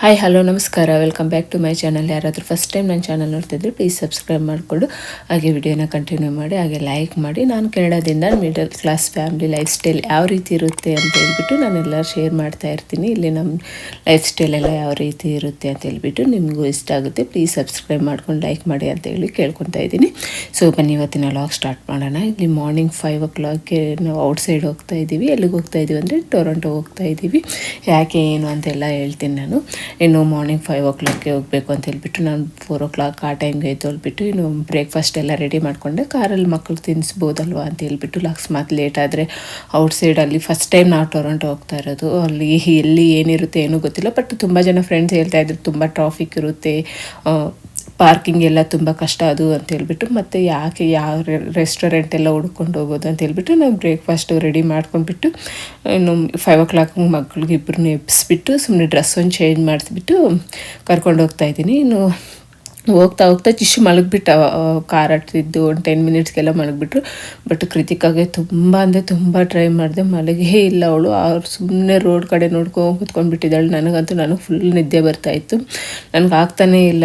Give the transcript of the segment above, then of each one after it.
Hi hello ನಮಸ್ಕಾರ. Welcome back to my channel ಯಾರಾದರೂ first time ನನ್ನ ಚಾನಲ್ ನೋಡ್ತಿದ್ರೆ ಪ್ಲೀಸ್ ಸಬ್ಸ್ಕ್ರೈಬ್ ಮಾಡಿಕೊಂಡು. ಹಾಗೆ ವಿಡಿಯೋನ ಕಂಟಿನ್ಯೂ ಮಾಡಿ, ಹಾಗೆ ಲೈಕ್ ಮಾಡಿ. ನಾನು ಕೆನಡಾದಿಂದ middle class family lifestyle ಯಾವ ರೀತಿ ಇರುತ್ತೆ ಅಂತ ಹೇಳ್ಬಿಟ್ಟು ನಾನೆಲ್ಲ ಶೇರ್ ಮಾಡ್ತಾ ಇರ್ತೀನಿ. ಇಲ್ಲಿ ನಮ್ಮ ಲೈಫ್ ಸ್ಟೈಲ್ ಎಲ್ಲ ಯಾವ ರೀತಿ ಇರುತ್ತೆ ಅಂತ ಹೇಳ್ಬಿಟ್ಟು ನಿಮಗೂ ಇಷ್ಟ ಆಗುತ್ತೆ ಪ್ಲೀಸ್ ಸಬ್ಸ್ಕ್ರೈಬ್ ಮಾಡ್ಕೊಂಡು ಲೈಕ್ ಮಾಡಿ ಅಂತ ಹೇಳಿ ಕೇಳ್ಕೊತಾ ಇದ್ದೀನಿ. ಸೊ ಬನ್ನಿ, ಇವತ್ತಿನ ಲಾಗ್ ಸ್ಟಾರ್ಟ್ ಮಾಡೋಣ. ಇಲ್ಲಿ ಮಾರ್ನಿಂಗ್ ಫೈವ್ ಓ ಕ್ಲಾಕ್ಗೆ ನಾವು ಔಟ್ಸೈಡ್ ಹೋಗ್ತಾ ಇದ್ದೀವಿ ಎಲ್ಲಿಗೆ ಹೋಗ್ತಾ ಇದ್ದೀವಿ ಅಂದರೆ ಟೊರೊಂಟೋ ಹೋಗ್ತಾ ಇದ್ದೀವಿ ಯಾಕೆ, ಏನು ಅಂತೆಲ್ಲ ಹೇಳ್ತೀನಿ ನಾನು. ಇನ್ನು ಮಾರ್ನಿಂಗ್ ಫೈವ್ ಓ ಕ್ಲಾಕ್ಗೆ ಹೋಗಬೇಕು ಅಂತ ಹೇಳ್ಬಿಟ್ಟು ನಾನು ಫೋರ್ ಓ ಕ್ಲಾಕ್ ಆ ಟೈಮ್ಗೆ ಎದ್ದೊಳ್ಬಿಟ್ಟು ಇನ್ನು ಬ್ರೇಕ್ಫಾಸ್ಟ್ ಎಲ್ಲ ರೆಡಿ ಮಾಡಿಕೊಂಡೆ. ಕಾರಲ್ಲಿ ಮಕ್ಕಳು ತಿನ್ನಿಸ್ಬೋದಲ್ವ ಅಂತ ಹೇಳ್ಬಿಟ್ಟು ಅಕಸ್ಮಾತ್ ಲೇಟ್ ಆದರೆ ಔಟ್ಸೈಡಲ್ಲಿ ಫಸ್ಟ್ ಟೈಮ್ ನಾವು ಟೊರೊಂಟೋ ಹೋಗ್ತಾ ಇರೋದು. ಅಲ್ಲಿ ಎಲ್ಲಿ ಏನಿರುತ್ತೆ ಏನೂ ಗೊತ್ತಿಲ್ಲ. ಬಟ್ ತುಂಬ ಜನ ಫ್ರೆಂಡ್ಸ್ ಹೇಳ್ತಾ ಇದ್ರು, ತುಂಬ ಟ್ರಾಫಿಕ್ ಇರುತ್ತೆ ಪಾರ್ಕಿಂಗ್ ಎಲ್ಲ ತುಂಬ ಕಷ್ಟ ಅದು ಅಂತ ಹೇಳ್ಬಿಟ್ಟು ಮತ್ತು ಯಾಕೆ ಯಾವ ರೆಸ್ಟೋರೆಂಟ್ ಎಲ್ಲ ಹುಡ್ಕೊಂಡು ಹೋಗೋದು ಅಂತ ಹೇಳ್ಬಿಟ್ಟು ನಾವು ಬ್ರೇಕ್ಫಾಸ್ಟು ರೆಡಿ ಮಾಡ್ಕೊಂಡ್ಬಿಟ್ಟು ಇನ್ನು ಫೈವ್ ಓ ಕ್ಲಾಕ್ ಮಕ್ಳಿಗೆ ಇಬ್ಬರನ್ನ ಎಬ್ಬಿಸ್ಬಿಟ್ಟು ಸುಮ್ಮನೆ ಡ್ರೆಸ್ ಒಂದು ಚೇಂಜ್ ಮಾಡಿಸ್ಬಿಟ್ಟು ಕರ್ಕೊಂಡು ಹೋಗ್ತಾ ಇದ್ದೀನಿ. ಇನ್ನು ಹೋಗ್ತಾ ಹೋಗ್ತಾ ಚಿಶು ಮಲಗಿಬಿಟ್ಟ ಕಾರ್ ಹತ್ತಿದ್ದು ಒಂದು ಟೆನ್ ಮಿನಿಟ್ಸ್ಗೆಲ್ಲ ಮಲಗಿಬಿಟ್ರು. ಬಟ್ ಕೃತಿಕಾಗೆ ತುಂಬ ಅಂದರೆ ತುಂಬ ಟ್ರೈ ಮಾಡಿದೆ, ಮಲಗೇ ಇಲ್ಲ ಅವಳು. ಅವ್ರು ಸುಮ್ಮನೆ ರೋಡ್ ಕಡೆ ನೋಡ್ಕೊಂಡು ಕೂತ್ಕೊಂಡ್ಬಿಟ್ಟಿದ್ದಾಳೆ ನನಗಂತೂ ನನಗೆ ಫುಲ್ ನಿದ್ದೆ ಬರ್ತಾಯಿತ್ತು ನನಗೆ ಆಗ್ತಾನೇ ಇಲ್ಲ.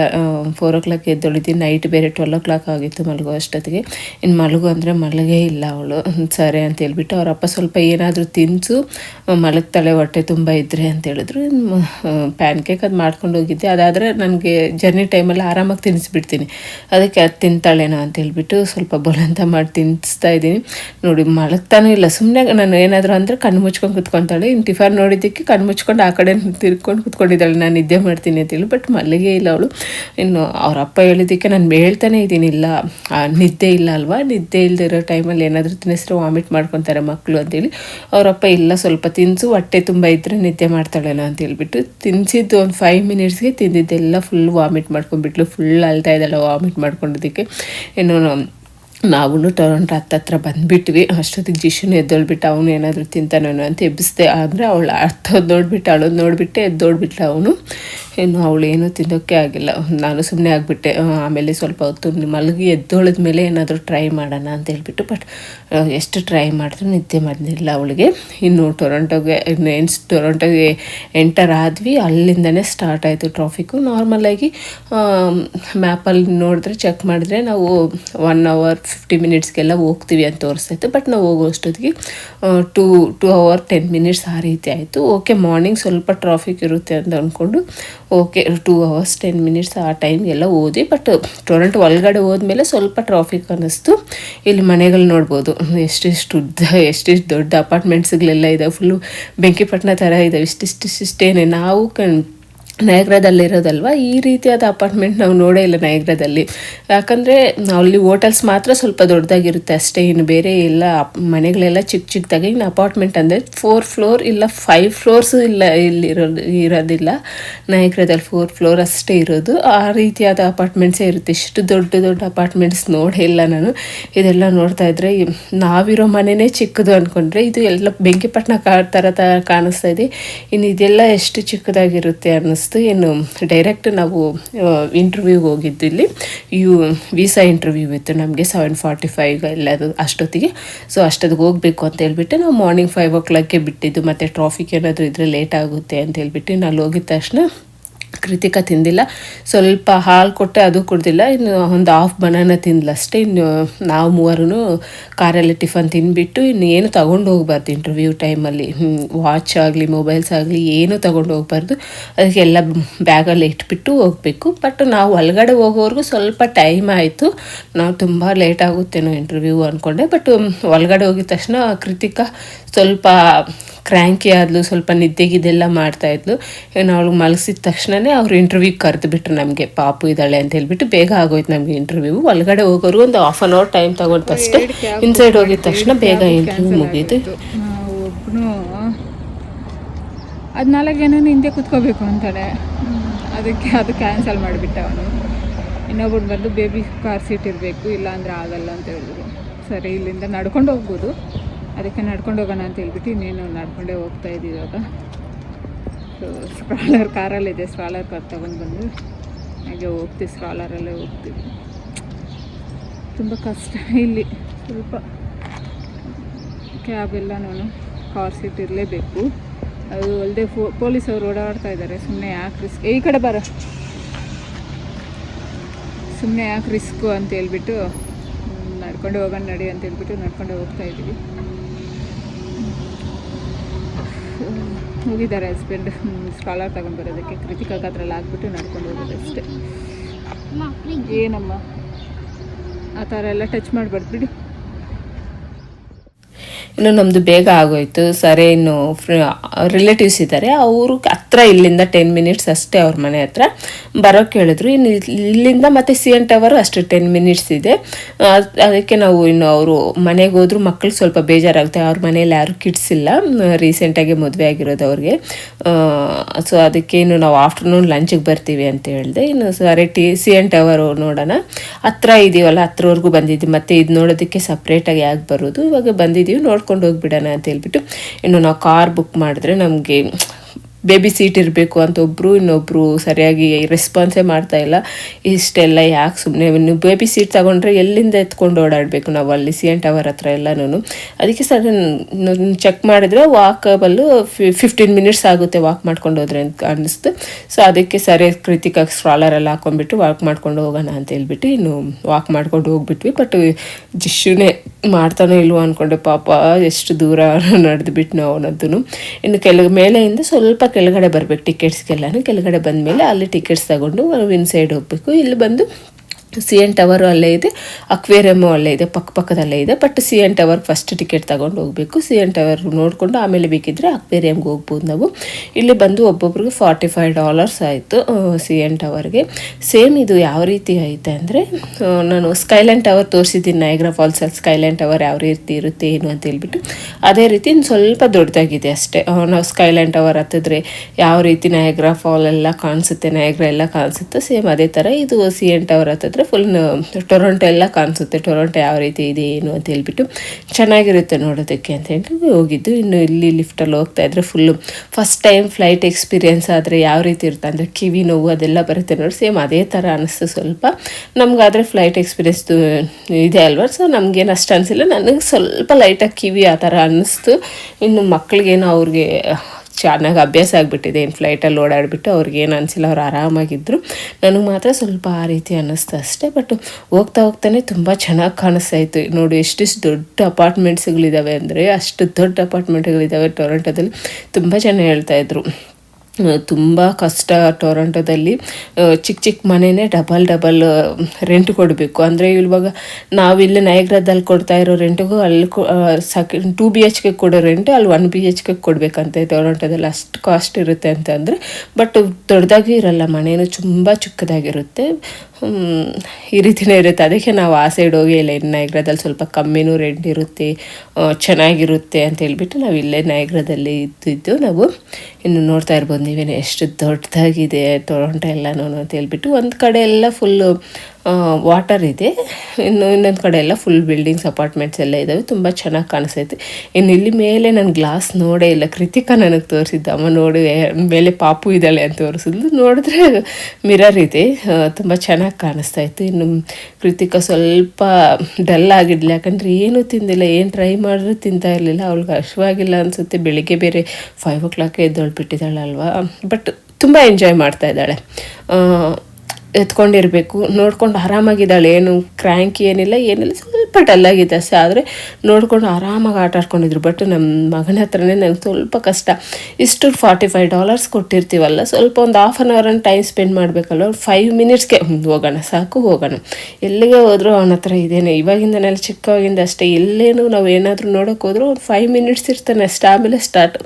ಫೋರ್ ಓ ಕ್ಲಾಕ್ ಎದ್ದೊಳಿದ್ದೀನಿ ನೈಟ್ ಬೇರೆ ಟ್ವೆಲ್ ಓ ಕ್ಲಾಕ್ ಆಗಿತ್ತು ಮಲಗೋ ಅಷ್ಟೊತ್ತಿಗೆ. ಇನ್ನು ಮಲಗು ಅಂದರೆ ಮಲಗೇ ಇಲ್ಲ ಅವಳು. ಸರಿ ಅಂತ ಹೇಳ್ಬಿಟ್ಟು ಅಪ್ಪ ಸ್ವಲ್ಪ ಏನಾದರೂ ತಿನ್ನಿಸು ಮಲಗ್ತಾಳೆ ಹೊಟ್ಟೆ ತುಂಬ ಇದ್ರೆ ಅಂತ ಹೇಳಿದ್ರು. ಪ್ಯಾನ್ ಕೇಕ್ ಅದು ಮಾಡ್ಕೊಂಡು ಹೋಗಿದ್ದೆ. ಅದಾದರೆ ನನಗೆ ಜರ್ನಿ ಟೈಮಲ್ಲಿ ಆರಾಮಾಗಿ ತಿನ್ನಿಸ್ಬಿಡ್ತೀನಿ ಅದಕ್ಕೆ ಅದು ತಿಂತಾಳೇನೋ ಅಂತ ಹೇಳ್ಬಿಟ್ಟು ಸ್ವಲ್ಪ ಬಲಂತ ಮಾಡಿ ತಿನ್ನಿಸ್ತಾ ಇದ್ದೀನಿ. ನೋಡಿ, ಮಲಗ್ತಾನೂ ಇಲ್ಲ. ಸುಮ್ಮನೆ ನಾನು ಏನಾದರೂ ಅಂದರೆ ಕಣ್ಣು ಮುಚ್ಕೊಂಡು ಕುತ್ಕೊತಾಳೆ. ಇನ್ನು ಟಿಫನ್ ನೋಡಿದ್ದಕ್ಕೆ ಕಣ್ಣು ಮುಚ್ಕೊಂಡು ಆ ಕಡೆ ತಿರ್ಕೊಂಡು ಕುತ್ಕೊಂಡಿದ್ದಾಳೆ. ನಾನು ನಿದ್ದೆ ಮಾಡ್ತೀನಿ ಅಂತೇಳಿ ಬಟ್ ಮಲ್ಲಿಗೆ ಇಲ್ಲ ಅವಳು. ಇನ್ನು ಅವ್ರ ಅಪ್ಪ ಹೇಳಿದ್ದಕ್ಕೆ ನಾನು ಹೇಳ್ತಾನೆ ಇದ್ದೀನಿ, ಇಲ್ಲ. ನಿದ್ದೆ ಇಲ್ಲ ಅಲ್ವಾ? ನಿದ್ದೆ ಇಲ್ಲದಿರೋ ಟೈಮಲ್ಲಿ ಏನಾದರೂ ತಿನ್ನಿಸ್ರೆ ವಾಮಿಟ್ ಮಾಡ್ಕೊತಾರೆ ಮಕ್ಕಳು ಅಂತೇಳಿ ಅವರಪ್ಪ ಇಲ್ಲ, ಸ್ವಲ್ಪ ತಿನ್ನಿಸು ಹೊಟ್ಟೆ ತುಂಬ ಇದ್ದರೆ ನಿದ್ದೆ ಮಾಡ್ತಾಳೇನೋ ಅಂತ ಹೇಳ್ಬಿಟ್ಟು ತಿನ್ಸಿದ್ದು ಒಂದು ಫೈವ್ ಮಿನಿಟ್ಸ್ಗೆ ತಿಂದಿದ್ದೆಲ್ಲ ಫುಲ್ ವಾಮಿಟ್ ಮಾಡ್ಕೊಂಡ್ಬಿಟ್ಲು. ಫುಲ್ ಅಳ್ತಾ ಇದ್ದಲ್ಲ ವಾಮಿಟ್ ಮಾಡ್ಕೊಂಡಿದ್ದಕ್ಕೆ. ಏನು ನಾವು ಟೊರೊಂಟೊ ಹತ್ತತ್ರ ಬಂದುಬಿಟ್ವಿ. ಅಷ್ಟೊತ್ತಿಗೆ ಜಿಶುನು ಎದ್ದೊಳ್ಬಿಟ್ಟು ಅವನು ಏನಾದರೂ ತಿಂತಾನೇನೋ ಅಂತ ಎಬ್ಬಿಸ್ದೆ. ಆದರೆ ಅವಳು ಅರ್ಥ ನೋಡಿಬಿಟ್ಟು, ಅಳೋದು ನೋಡಿಬಿಟ್ಟೆ ಎದ್ದೋಡ್ಬಿಟ್ಲ ಅವನು. ಇನ್ನು ಏನು ತಿನ್ನೋಕ್ಕೆ ಆಗಿಲ್ಲ. ನಾನು ಸುಮ್ಮನೆ ಆಗಿಬಿಟ್ಟೆ. ಆಮೇಲೆ ಸ್ವಲ್ಪ ಹೊತ್ತು ಮಲಗಿ ಎದ್ದೋಳದ ಮೇಲೆ ಏನಾದರೂ ಟ್ರೈ ಮಾಡೋಣ ಅಂತ ಹೇಳ್ಬಿಟ್ಟು ಬಟ್ ಎಷ್ಟು ಟ್ರೈ ಮಾಡಿದ್ರು ನಿದ್ದೆ ಮಾಡಲಿಲ್ಲ ಅವಳಿಗೆ. ಇನ್ನು ಟೊರೊಂಟೋಗೆ ಇನ್ನು ಟೊರೊಂಟೊಗೆ ಎಂಟರ್ ಆದ್ವಿ. ಅಲ್ಲಿಂದನೇ ಸ್ಟಾರ್ಟ್ ಆಯಿತು ಟ್ರಾಫಿಕ್ಕು ನಾರ್ಮಲಾಗಿ ಮ್ಯಾಪಲ್ಲಿ ನೋಡಿದ್ರೆ ಚೆಕ್ ಮಾಡಿದ್ರೆ ನಾವು ಒನ್ ಅವರ್ ಫಿಫ್ಟಿ ಮಿನಿಟ್ಸ್ಗೆಲ್ಲ ಹೋಗ್ತೀವಿ ಅಂತ ತೋರಿಸ್ತಾಯಿತ್ತು. ಬಟ್ ನಾವು ಹೋಗೋ ಅಷ್ಟೊತ್ತಿಗೆ two two hour ten minutes ಆ ರೀತಿ ಆಯಿತು. ಓಕೆ ಮಾರ್ನಿಂಗ್ ಸ್ವಲ್ಪ ಟ್ರಾಫಿಕ್ ಇರುತ್ತೆ ಅಂತ ಅಂದ್ಕೊಂಡು okay two hours ten minutes ಆ ಟೈಮ್ಗೆಲ್ಲ ಓದಿ ಬಟ್ ಟೊರೆಂಟ್ ಒಳಗಡೆ ಹೋದ್ಮೇಲೆ ಸ್ವಲ್ಪ ಟ್ರಾಫಿಕ್ ಅನ್ನಿಸ್ತು. ಇಲ್ಲಿ ಮನೆಗಳು ನೋಡ್ಬೋದು. ಎಷ್ಟೆಷ್ಟು ಉದ್ದ ಎಷ್ಟೆಷ್ಟು ದೊಡ್ಡ ಅಪಾರ್ಟ್ಮೆಂಟ್ಸ್ಗಳೆಲ್ಲ ಇದಾವೆ. ಫುಲ್ಲು ಬೆಂಕಿಪಟ್ಟಣ ಥರ ಇದ್ದಾವೆ ಇಷ್ಟಿಷ್ಟಿಷ್ಟೇನೆ ನಾವು ಕಣ್ ನಯಗ್ರದಲ್ಲಿರೋದಲ್ವ ಈ ರೀತಿಯಾದ ಅಪಾರ್ಟ್ಮೆಂಟ್ ನಾವು ನೋಡೇ ಇಲ್ಲ ನಯಗ್ರದಲ್ಲಿ ಯಾಕಂದರೆ ಅಲ್ಲಿ ಹೋಟೆಲ್ಸ್ ಮಾತ್ರ ಸ್ವಲ್ಪ ದೊಡ್ಡದಾಗಿರುತ್ತೆ ಅಷ್ಟೇ. ಇನ್ನು ಬೇರೆ ಎಲ್ಲ ಮನೆಗಳೆಲ್ಲ ಚಿಕ್ಕ ಚಿಕ್ಕದಾಗಿ ಇನ್ನು ಅಪಾರ್ಟ್ಮೆಂಟ್ ಅಂದರೆ ಫೋರ್ ಫ್ಲೋರ್ ಇಲ್ಲ ಫೈವ್ ಫ್ಲೋರ್ಸು ಇಲ್ಲ ಇಲ್ಲಿರೋದು ಇರೋದಿಲ್ಲ. ನಯಗ್ರದಲ್ಲಿ ಫೋರ್ ಫ್ಲೋರ್ ಅಷ್ಟೇ ಇರೋದು. ಆ ರೀತಿಯಾದ ಅಪಾರ್ಟ್ಮೆಂಟ್ಸೇ ಇರುತ್ತೆ. ಇಷ್ಟು ದೊಡ್ಡ ದೊಡ್ಡ ಅಪಾರ್ಟ್ಮೆಂಟ್ಸ್ ನೋಡೇ ಇಲ್ಲ ನಾನು. ಇದೆಲ್ಲ ನೋಡ್ತಾ ಇದ್ರೆ ನಾವಿರೋ ಮನೆಯೇ ಚಿಕ್ಕದು ಅಂದ್ಕೊಂಡ್ರೆ ಇದು ಎಲ್ಲ ಬೆಂಕಿಪಟ್ಟಣ ಕಾ, ಥರ ಕಾಣಿಸ್ತಾ ಇದೆ. ಇನ್ನು ಇದೆಲ್ಲ ಎಷ್ಟು ಚಿಕ್ಕದಾಗಿರುತ್ತೆ ಅನ್ನಿಸ್ತು ಏನು ಡೈರೆಕ್ಟ್ ನಾವು ಇಂಟರ್ವ್ಯೂಗೆ ಹೋಗಿದ್ದು ಇಲ್ಲಿ ಯು ವೀಸಾ ಇಂಟರ್ವ್ಯೂ ಇತ್ತು ನಮಗೆ ಸೆವೆನ್ ಫಾರ್ಟಿ ಫೈವ್ ಎಲ್ಲದು ಅಷ್ಟೊತ್ತಿಗೆ. ಸೊ ಅಷ್ಟೊತ್ತಿಗೆ ಹೋಗಬೇಕು ಅಂತ ಹೇಳ್ಬಿಟ್ಟು ನಾವು ಮಾರ್ನಿಂಗ್ ಫೈವ್ ಓ ಕ್ಲಾಕ್ಗೆ ಬಿಟ್ಟಿದ್ದು, ಮತ್ತು ಟ್ರಾಫಿಕ್ ಏನಾದರೂ ಇದ್ದರೆ ಲೇಟ್ ಆಗುತ್ತೆ ಅಂತ ಹೇಳ್ಬಿಟ್ಟು ನಾನು ಹೋಗಿದ್ದ ಹೋಗಿದ ತಕ್ಷಣ ಕೃತಿಕಾ ತಿಂದಿಲ್ಲ. ಸ್ವಲ್ಪ ಹಾಲು ಕೊಟ್ಟೆ ಅದು ಕುಡ್ದಿಲ್ಲ. ಇನ್ನು ಒಂದು ಹಾಫ್ ಬನಾನ ತಿಂದ್ಲಷ್ಟೇ ಇನ್ನು ನಾವು ಮೂವರು ಕಾರಲ್ಲಿ ಟಿಫನ್ ತಿಂದ್ಬಿಟ್ಟು ಇನ್ನು ಏನು ತಗೊಂಡು ಹೋಗ್ಬಾರ್ದು ಇಂಟರ್ವ್ಯೂ ಟೈಮಲ್ಲಿ ವಾಚ್ ಆಗಲಿ ಮೊಬೈಲ್ಸ್ ಆಗಲಿ ಏನು ತಗೊಂಡು ಹೋಗ್ಬಾರ್ದು. ಅದಕ್ಕೆಲ್ಲ ಬ್ಯಾಗಲ್ಲಿ ಇಟ್ಬಿಟ್ಟು ಹೋಗಬೇಕು. ಬಟ್ ನಾವು ಒಳಗಡೆ ಹೋಗೋವರೆಗೂ ಸ್ವಲ್ಪ ಟೈಮ್ ಆಯಿತು. ನಾವು ತುಂಬ ಲೇಟ್ ಆಗುತ್ತೇನೋ ಇಂಟರ್ವ್ಯೂ ಅಂದ್ಕೊಂಡೆ ಬಟ್ ಒಳಗಡೆ ಹೋಗಿದ ತಕ್ಷಣ ಕೃತಿಕ ಸ್ವಲ್ಪ ಕ್ರ್ಯಾಂಕಿ ಆದ್ಲು ಸ್ವಲ್ಪ ನಿದ್ದೆಗಿದೆಲ್ಲ ಮಾಡ್ತಾಯಿದ್ಲು ಏನೋ ಅವಳು ಮಲಗಿಸಿದ ತಕ್ಷಣನೇ ಅವ್ರು ಇಂಟರ್ವ್ಯೂ ಕರೆದು ಬಿಟ್ರು ನಮಗೆ. ಪಾಪು ಇದ್ದಾಳೆ ಅಂತ ಹೇಳ್ಬಿಟ್ಟು ಬೇಗ ಆಗೋಯ್ತು ನಮಗೆ ಇಂಟರ್ವ್ಯೂ ಒಳಗಡೆ ಹೋಗೋರು ಒಂದು ಹಾಫ್ ಆನ್ ಅವರ್ ಟೈಮ್ ತಗೊಂಡು ತಷ್ಟೇ ಇನ್ಸೈಡ್ ಹೋಗಿದ ತಕ್ಷಣ ಬೇಗ ಇಂಟರ್ವ್ಯೂ ಮುಗೀತು. ನಾವು ಒಬ್ಬನು ಹದಿನಾಲ್ಕೇನೋ ಹಿಂದೆ ಕುತ್ಕೋಬೇಕು ಅಂತಾನೆ ಅದಕ್ಕೆ ಅದು ಕ್ಯಾನ್ಸಲ್ ಮಾಡಿಬಿಟ್ಟ ಅವನು. ಇನ್ನೊಬ್ಬನು ಬಂದು ಬೇಬಿ ಕಾರ್ ಸೀಟ್ ಇರಬೇಕು ಇಲ್ಲಾಂದರೆ ಆಗಲ್ಲ ಅಂತ ಹೇಳಿದ್ರು. ಸರಿ ಇಲ್ಲಿಂದ ನಡ್ಕೊಂಡು ಹೋಗ್ಬೋದು. ಅದಕ್ಕೆ ನಡ್ಕೊಂಡು ಹೋಗೋಣ ಅಂತ ಹೇಳ್ಬಿಟ್ಟು ಇನ್ನೇನು ನಡ್ಕೊಂಡೇ ಹೋಗ್ತಾ ಇದ್ದೀವಿ ಇವಾಗ. ಸೊ ಕಾರಲ್ಲಿದೆ, ಸ್ಟ್ರಾಲರ್ ಕಾರ್ ತಗೊಂಡು ಬಂದು ಹಾಗೆ ಹೋಗ್ತೀವಿ, ಸ್ಟ್ರಾಲರಲ್ಲೇ ಹೋಗ್ತೀವಿ. ತುಂಬ ಕಷ್ಟ ಇಲ್ಲಿ, ಸ್ವಲ್ಪ ಕ್ಯಾಬ್ ಎಲ್ಲ ನಾನು ಕಾರ್ ಸೀಟ್ ಇರಲೇಬೇಕು. ಅದು ಅಲ್ಲದೆ ಫೋ, ಪೊಲೀಸವರು ಓಡಾಡ್ತಾ ಇದ್ದಾರೆ ಸುಮ್ಮನೆ ಯಾಕೆ ರಿಸ್ಕ್ ಈ ಕಡೆ ಬರ. ಸುಮ್ಮನೆ ಯಾಕೆ ರಿಸ್ಕು ಅಂತ ಹೇಳ್ಬಿಟ್ಟು ನಡ್ಕೊಂಡು ಹೋಗೋಣ ನಡಿ ಅಂತ ಹೇಳ್ಬಿಟ್ಟು ನಡ್ಕೊಂಡು ಹೋಗ್ತಾ ಇದ್ದೀವಿ. ಹೋಗಿದ್ದಾರೆ ಹಸ್ಬೆಂಡ್ ಸ್ಕಾಲರ್ ತಗೊಂಡು ಬರೋದಕ್ಕೆ ಕೃತಿಕಾ ಅದ್ರಲ್ಲಿ ಹಾಕ್ಬಿಟ್ಟು ನಡ್ಕೊಂಡು ಹೋಗೋದು ಅಷ್ಟೇ. ಏನಮ್ಮ? ಆ ಥರ ಎಲ್ಲ ಟಚ್ ಮಾಡಿಬಾರ್ದು ಬಿಡು. ಇನ್ನು ನಮ್ಮದು ಬೇಗ ಆಗೋಯ್ತು. ಸರಿ, ಇನ್ನು ರಿಲೇಟಿವ್ಸ್ ಇದ್ದಾರೆ. ಅವರು ಹತ್ರ ಇಲ್ಲಿಂದ ಟೆನ್ ಮಿನಿಟ್ಸ್ ಅಷ್ಟೇ ಅವ್ರ ಮನೆ ಹತ್ರ. ಬರೋಕೆ ಹೇಳಿದ್ರು. ಇನ್ನು ಇಲ್ಲಿಂದ ಮತ್ತೆ ಸಿ ಎನ್ ಟವರ್ ಅಷ್ಟು ಟೆನ್ ಮಿನಿಟ್ಸ್ ಇದೆ. ಅದಕ್ಕೆ ನಾವು ಇನ್ನು ಅವರು ಮನೆಗೆ ಹೋದ್ರು ಮಕ್ಕಳು ಸ್ವಲ್ಪ ಬೇಜಾರಾಗುತ್ತೆ. ಅವ್ರ ಮನೇಲಿ ಯಾರು ಕಿಡ್ಸ್ ಇಲ್ಲ. ರೀಸೆಂಟಾಗಿ ಮದುವೆ ಆಗಿರೋದು ಅವ್ರಿಗೆ. ಸೊ ಅದಕ್ಕೆ ಇನ್ನು ನಾವು ಆಫ್ಟರ್ನೂನ್ ಲಂಚಿಗೆ ಬರ್ತೀವಿ ಅಂತ ಹೇಳಿದೆ. ಇನ್ನು ಸರಿ, ಟಿ ಸಿ ಎನ್ ಟವರ್ ನೋಡೋಣ. ಹತ್ರ ಇದೀವಲ್ಲ, ಹತ್ರವರೆಗೂ ಬಂದಿದ್ದೀವಿ. ಮತ್ತೆ ಇದು ನೋಡೋದಕ್ಕೆ ಸಪ್ರೇಟಾಗಿ ಯಾಕೆ ಬರೋದು? ಇವಾಗ ಬಂದಿದ್ದೀವಿ ನೋಡ್ಕೊಂಡು ಹೋಗ್ಬಿಡೋಣ ಅಂತ ಹೇಳ್ಬಿಟ್ಟು ಇನ್ನು ನಾವು ಕಾರ್ ಬುಕ್ ಮಾಡಿದ್ರೆ ನಮಗೆ ಬೇಬಿ ಸೀಟ್ ಇರಬೇಕು ಅಂತ ಒಬ್ಬರು ಇನ್ನೊಬ್ಬರು ಸರಿಯಾಗಿ ರೆಸ್ಪಾನ್ಸೇ ಮಾಡ್ತಾ ಇಲ್ಲ. ಇಷ್ಟೆಲ್ಲ ಯಾಕೆ ಸುಮ್ಮನೆ ನೀವು ಬೇಬಿ ಸೀಟ್ ತಗೊಂಡ್ರೆ ಎಲ್ಲಿಂದ ಎತ್ಕೊಂಡು ಓಡಾಡಬೇಕು ನಾವು ಅಲ್ಲಿ ಸಿ ಎನ್ ಟವರ್ ಹತ್ರ ಎಲ್ಲನೂ ಅದಕ್ಕೆ ಸರ್ ಚೆಕ್ ಮಾಡಿದ್ರೆ ವಾಕಬಲ್ಲು ಫಿಫ್ಟೀನ್ ಮಿನಿಟ್ಸ್ ಆಗುತ್ತೆ ವಾಕ್ ಮಾಡ್ಕೊಂಡು ಹೋದ್ರೆ ಅಂತ ಅನ್ನಿಸ್ತು. ಸೊ ಅದಕ್ಕೆ ಸರಿ, ಕೃತಿಕ ಸ್ಟ್ರಾಲರ್ ಎಲ್ಲ ಹಾಕೊಂಡ್ಬಿಟ್ಟು ವಾಕ್ ಮಾಡ್ಕೊಂಡು ಹೋಗೋಣ ಅಂತ ಹೇಳ್ಬಿಟ್ಟು ಇನ್ನು ವಾಕ್ ಮಾಡ್ಕೊಂಡು ಹೋಗ್ಬಿಟ್ವಿ. ಬಟ್ ಜಿಶುನೇ ಮಾಡ್ತಾನೋ ಇಲ್ವೋ ಅಂದ್ಕೊಂಡೆ ಪಾಪ, ಎಷ್ಟು ದೂರ ನಡೆದ್ಬಿಟ್ಟು ನಾವು ಅನ್ನೋದನ್ನು ಇನ್ನು ಕೆಲವು ಮೇಲೆಯಿಂದ ಸ್ವಲ್ಪ ಕೆಳಗಡೆ ಬರಬೇಕು ಟಿಕೆಟ್ಸ್ಗೆಲ್ಲನೂ ಕೆಳಗಡೆ ಬಂದಮೇಲೆ ಅಲ್ಲಿ ಟಿಕೆಟ್ಸ್ ತಗೊಂಡು ಇನ್ಸೈಡ್ ಹೋಗಬೇಕು. ಇಲ್ಲಿ ಬಂದು ಸಿ ಎನ್ ಟವರು ಅಲ್ಲೇ ಇದೆ. ಅಕ್ವೇರಿಯಮ್ಮು ಅಲ್ಲೇ ಇದೆ, ಪಕ್ಕ ಪಕ್ಕದಲ್ಲೇ ಇದೆ. But C N tower first ticket ತಗೊಂಡು ಹೋಗಬೇಕು. ಸಿ ಎನ್ ಟವರ್ ನೋಡಿಕೊಂಡು ಆಮೇಲೆ ಬೇಕಿದ್ದರೆ ಅಕ್ವೇರಿಯಮ್ಗೆ ಹೋಗ್ಬೋದು ನಾವು. ಇಲ್ಲಿ ಬಂದು ಒಬ್ಬೊಬ್ರಿಗೆ ಫಾರ್ಟಿ ಫೈವ್ ಡಾಲರ್ಸ್ ಆಯಿತು ಸಿ ಎನ್ ಟವರ್ಗೆ ಸೇಮ್ ಇದು ಯಾವ ರೀತಿ ಐತೆ ಅಂದರೆ ನಾನು ಸ್ಕೈಲ್ಯಾಂಡ್ ಟವರ್ ತೋರಿಸಿದ್ದೀನಿ. ನಯಗ್ರಾ ಫಾಲ್ಸಲ್ಲಿ ಸ್ಕೈಲ್ಯಾಂಡ್ ಟವರ್ ಯಾವ ರೀತಿ ಇರುತ್ತೆ, ಏನು ಅಂತ ಹೇಳ್ಬಿಟ್ಟು. ಅದೇ ರೀತಿ ಇನ್ನು ಸ್ವಲ್ಪ ದೊಡ್ಡದಾಗಿದೆ ಅಷ್ಟೇ. ನಾವು ಸ್ಕೈಲ್ಯಾಂಡ್ ಟವರ್ ಹತ್ತಿದ್ರೆ ಯಾವ ರೀತಿ ನಯಗ್ರಾ ಫಾಲ್ ಎಲ್ಲ ಕಾಣಿಸುತ್ತೆ ನಯಗ್ರಾ ಎಲ್ಲ ಕಾಣಿಸುತ್ತೆ ಸೇಮ್ ಅದೇ ಥರ ಇದು ಸಿ ಎನ್ ಟವರ್ ಹತ್ತಿದ್ರೆ ಫುಲ್ ಟೊರೊಂಟೊ ಎಲ್ಲ ಕಾಣಿಸುತ್ತೆ. ಟೊರೊಂಟೊ ಯಾವ ರೀತಿ ಇದೆ, ಏನು ಅಂತ ಹೇಳ್ಬಿಟ್ಟು ಚೆನ್ನಾಗಿರುತ್ತೆ ನೋಡೋದಕ್ಕೆ ಅಂತ ಹೇಳಿ ಹೋಗಿದ್ದು. ಇನ್ನು ಇಲ್ಲಿ ಲಿಫ್ಟಲ್ಲಿ ಹೋಗ್ತಾ ಇದ್ರೆ full first time flight experience ಆದರೆ ಯಾವ ರೀತಿ ಇರುತ್ತೆ ಅಂದರೆ ಕಿವಿ ನೋವು ಅದೆಲ್ಲ ಬರುತ್ತೆ ನೋಡಿ. ಸೇಮ್ ಅದೇ ಥರ ಅನಿಸ್ತು ಸ್ವಲ್ಪ. ನಮಗಾದರೆ ಫ್ಲೈಟ್ ಎಕ್ಸ್ಪೀರಿಯನ್ಸ್ ಇದೆ ಅಲ್ವಾ? ಸೊ ನಮಗೇನು ಅಷ್ಟು ಅನಿಸಿಲ್ಲ. ನನಗೆ ಸ್ವಲ್ಪ ಲೈಟಾಗಿ ಕಿವಿ ಆ ಥರ ಅನ್ನಿಸ್ತು ಇನ್ನು ಮಕ್ಕಳಿಗೇನೋ ಅವ್ರಿಗೆ ಚೆನ್ನಾಗಿ ಅಭ್ಯಾಸ ಆಗಿಬಿಟ್ಟಿದೆ. ಏನು ಫ್ಲೈಟಲ್ಲಿ ಓಡಾಡಿಬಿಟ್ಟು ಅವ್ರಿಗೇನು ಅನಿಸಿಲ್ಲ, ಅವ್ರು ಆರಾಮಾಗಿದ್ದರು ನನಗೆ ಮಾತ್ರ ಸ್ವಲ್ಪ ಆ ರೀತಿ ಅನ್ನಿಸ್ತು ಅಷ್ಟೇ. ಬಟ್ ಹೋಗ್ತಾ ಹೋಗ್ತಾನೆ ತುಂಬ ಚೆನ್ನಾಗಿ ಕಾಣಿಸ್ತಾ ಇತ್ತು ನೋಡಿ ಎಷ್ಟೆಷ್ಟು ದೊಡ್ಡ ಅಪಾರ್ಟ್ಮೆಂಟ್ಸ್ಗಳಿದ್ದಾವೆ ಅಂದರೆ, ಅಷ್ಟು ದೊಡ್ಡ ಅಪಾರ್ಟ್ಮೆಂಟ್ಗಳಿದ್ದಾವೆ ಟೊರೊಂಟೋದಲ್ಲಿ ತುಂಬ ಜನ ಹೇಳ್ತಾ ಇದ್ರು ತುಂಬ ಕಷ್ಟ ಟೊರೊಂಟೊದಲ್ಲಿ. ಚಿಕ್ಕ ಚಿಕ್ಕ ಮನೆಯೇ ಡಬಲ್ ಡಬಲ್ ರೆಂಟ್ ಕೊಡಬೇಕು. ಅಂದರೆ ಇವಾಗ ನಾವಿಲ್ಲಿ ನಯಗ್ರದಲ್ಲಿ ಕೊಡ್ತಾ ಇರೋ ರೆಂಟಿಗೂ ಅಲ್ಲಿ second two B H K ಕೊಡೋ ರೆಂಟ್ ಅಲ್ಲಿ ಒನ್ ಬಿ ಎಚ್ ಕೆ ಕೊಡಬೇಕಂತೆ ಟೊರೊಂಟೊದಲ್ಲಿ ಅಷ್ಟು ಕಾಸ್ಟ್ ಇರುತ್ತೆ ಅಂತ ಅಂದರೆ ಬಟ್ ದೊಡ್ಡದಾಗೂ ಇರಲ್ಲ, ಮನೇನು ತುಂಬ ಚಿಕ್ಕದಾಗಿರುತ್ತೆ. ಈ ರೀತಿಯೇ ಇರುತ್ತೆ. ಅದಕ್ಕೆ ನಾವು ಆ ಸೈಡ್ ಹೋಗಿ ಇಲ್ಲ ನಯಗ್ರದಲ್ಲಿ ಸ್ವಲ್ಪ ಕಮ್ಮಿನೂ ರೆಂಟ್ ಇರುತ್ತೆ ಚೆನ್ನಾಗಿರುತ್ತೆ ಅಂತ ಹೇಳ್ಬಿಟ್ಟು ನಾವು ಇಲ್ಲೇ ನಯಗ್ರದಲ್ಲಿ ಇದ್ದಿದ್ದು ನಾವು ಇನ್ನು ನೋಡ್ತಾ ಇರ್ಬೋದು ನೀವೇನು ಎಷ್ಟು ದೊಡ್ಡದಾಗಿದೆ ಟೊರೊಂಟೊ ಎಲ್ಲನೂ ಅಂತ ಹೇಳ್ಬಿಟ್ಟು ಒಂದು ಕಡೆ ಎಲ್ಲ ಫುಲ್ಲು ವಾಟರ್ ಇದೆ. ಇನ್ನು ಇನ್ನೊಂದು ಕಡೆ ಎಲ್ಲ ಫುಲ್ ಬಿಲ್ಡಿಂಗ್ಸ್ ಅಪಾರ್ಟ್ಮೆಂಟ್ಸ್ ಎಲ್ಲ ಇದ್ದಾವೆ ತುಂಬ ಚೆನ್ನಾಗಿ ಕಾಣಿಸ್ತೈತೆ. ಇನ್ನು ಇಲ್ಲಿ ಮೇಲೆ ನಾನು ಗ್ಲಾಸ್ ನೋಡೇ ಇಲ್ಲ. ಕೃತಿಕಾ ನನಗೆ ತೋರಿಸಿದ್ದ. ಅಮ್ಮ ನೋಡಿ ಮೇಲೆ ಪಾಪು ಇದ್ದಾಳೆ ಅಂತ ತೋರಿಸಿದ್ಲು. ನೋಡಿದ್ರೆ ಮಿರರ್ ಇದೆ. ತುಂಬ ಚೆನ್ನಾಗಿ ಕಾಣಿಸ್ತಾ ಇತ್ತು ಇನ್ನು ಕೃತಿಕಾ ಸ್ವಲ್ಪ ಡಲ್ ಆಗಿದ್ಲು. ಯಾಕಂದರೆ ಏನೂ ತಿಂದಿಲ್ಲ. ಏನು ಟ್ರೈ ಮಾಡಿದ್ರು ತಿಂತಾ ಇರಲಿಲ್ಲ. ಅವಳಿಗೆ ಹಶ್ವಾಗಿಲ್ಲ ಅನಿಸುತ್ತೆ. ಬೆಳಿಗ್ಗೆ ಬೇರೆ ಫೈವ್ ಓ ಕ್ಲಾಕ್ ಬಿಟ್ಟಿದ್ದಾಳಲ್ವಾ? ಬಟ್ ತುಂಬ ಎಂಜಾಯ್ ಮಾಡ್ತಾ ಇದ್ದಾಳೆ. ಎತ್ಕೊಂಡಿರಬೇಕು. ನೋಡ್ಕೊಂಡು ಆರಾಮಾಗಿದ್ದಾಳೆ. ಏನು ಕ್ರ್ಯಾಂಕ್ ಏನಿಲ್ಲ ಏನಿಲ್ಲ. ಸ್ವಲ್ಪ ಡಲ್ಲಾಗಿದೆ ಅಷ್ಟೇ. ಆದರೆ ನೋಡ್ಕೊಂಡು ಆರಾಮಾಗಿ ಆಟ ಆಡ್ಕೊಂಡಿದ್ರು. ಬಟ್ ನಮ್ಮ ಮಗನ ಹತ್ರನೇ ನನಗೆ ಸ್ವಲ್ಪ ಕಷ್ಟ. ಇಷ್ಟು ಫಾರ್ಟಿ ಫೈವ್ ಡಾಲರ್ಸ್ ಕೊಟ್ಟಿರ್ತೀವಲ್ಲ. ಸ್ವಲ್ಪ ಒಂದು ಹಾಫ್ ಆನ್ ಅವರನ್ನು ಟೈಮ್ ಸ್ಪೆಂಡ್ ಮಾಡಬೇಕಲ್ಲ ಫೈವ್ ಮಿನಿಟ್ಸ್ಗೆ ಹೋಗೋಣ. ಸಾಕು, ಹೋಗೋಣ. ಎಲ್ಲಿಗೆ ಹೋದರೂ ಅವನ ಹತ್ರ ಇದೇನೆ. ಇವಾಗಿಂದನೆಲ್ಲ ಚಿಕ್ಕವಾಗಿಂದ ಅಷ್ಟೇ. ಎಲ್ಲೇನು ನಾವು ಏನಾದರೂ ನೋಡೋಕೆ ಹೋದ್ರೂ ಒಂದು ಫೈವ್ ಮಿನಿಟ್ಸ್ ಇರ್ತಾನೆ ಅಷ್ಟೇ. ಆಮೇಲೆ ಸ್ಟಾರ್ಟ್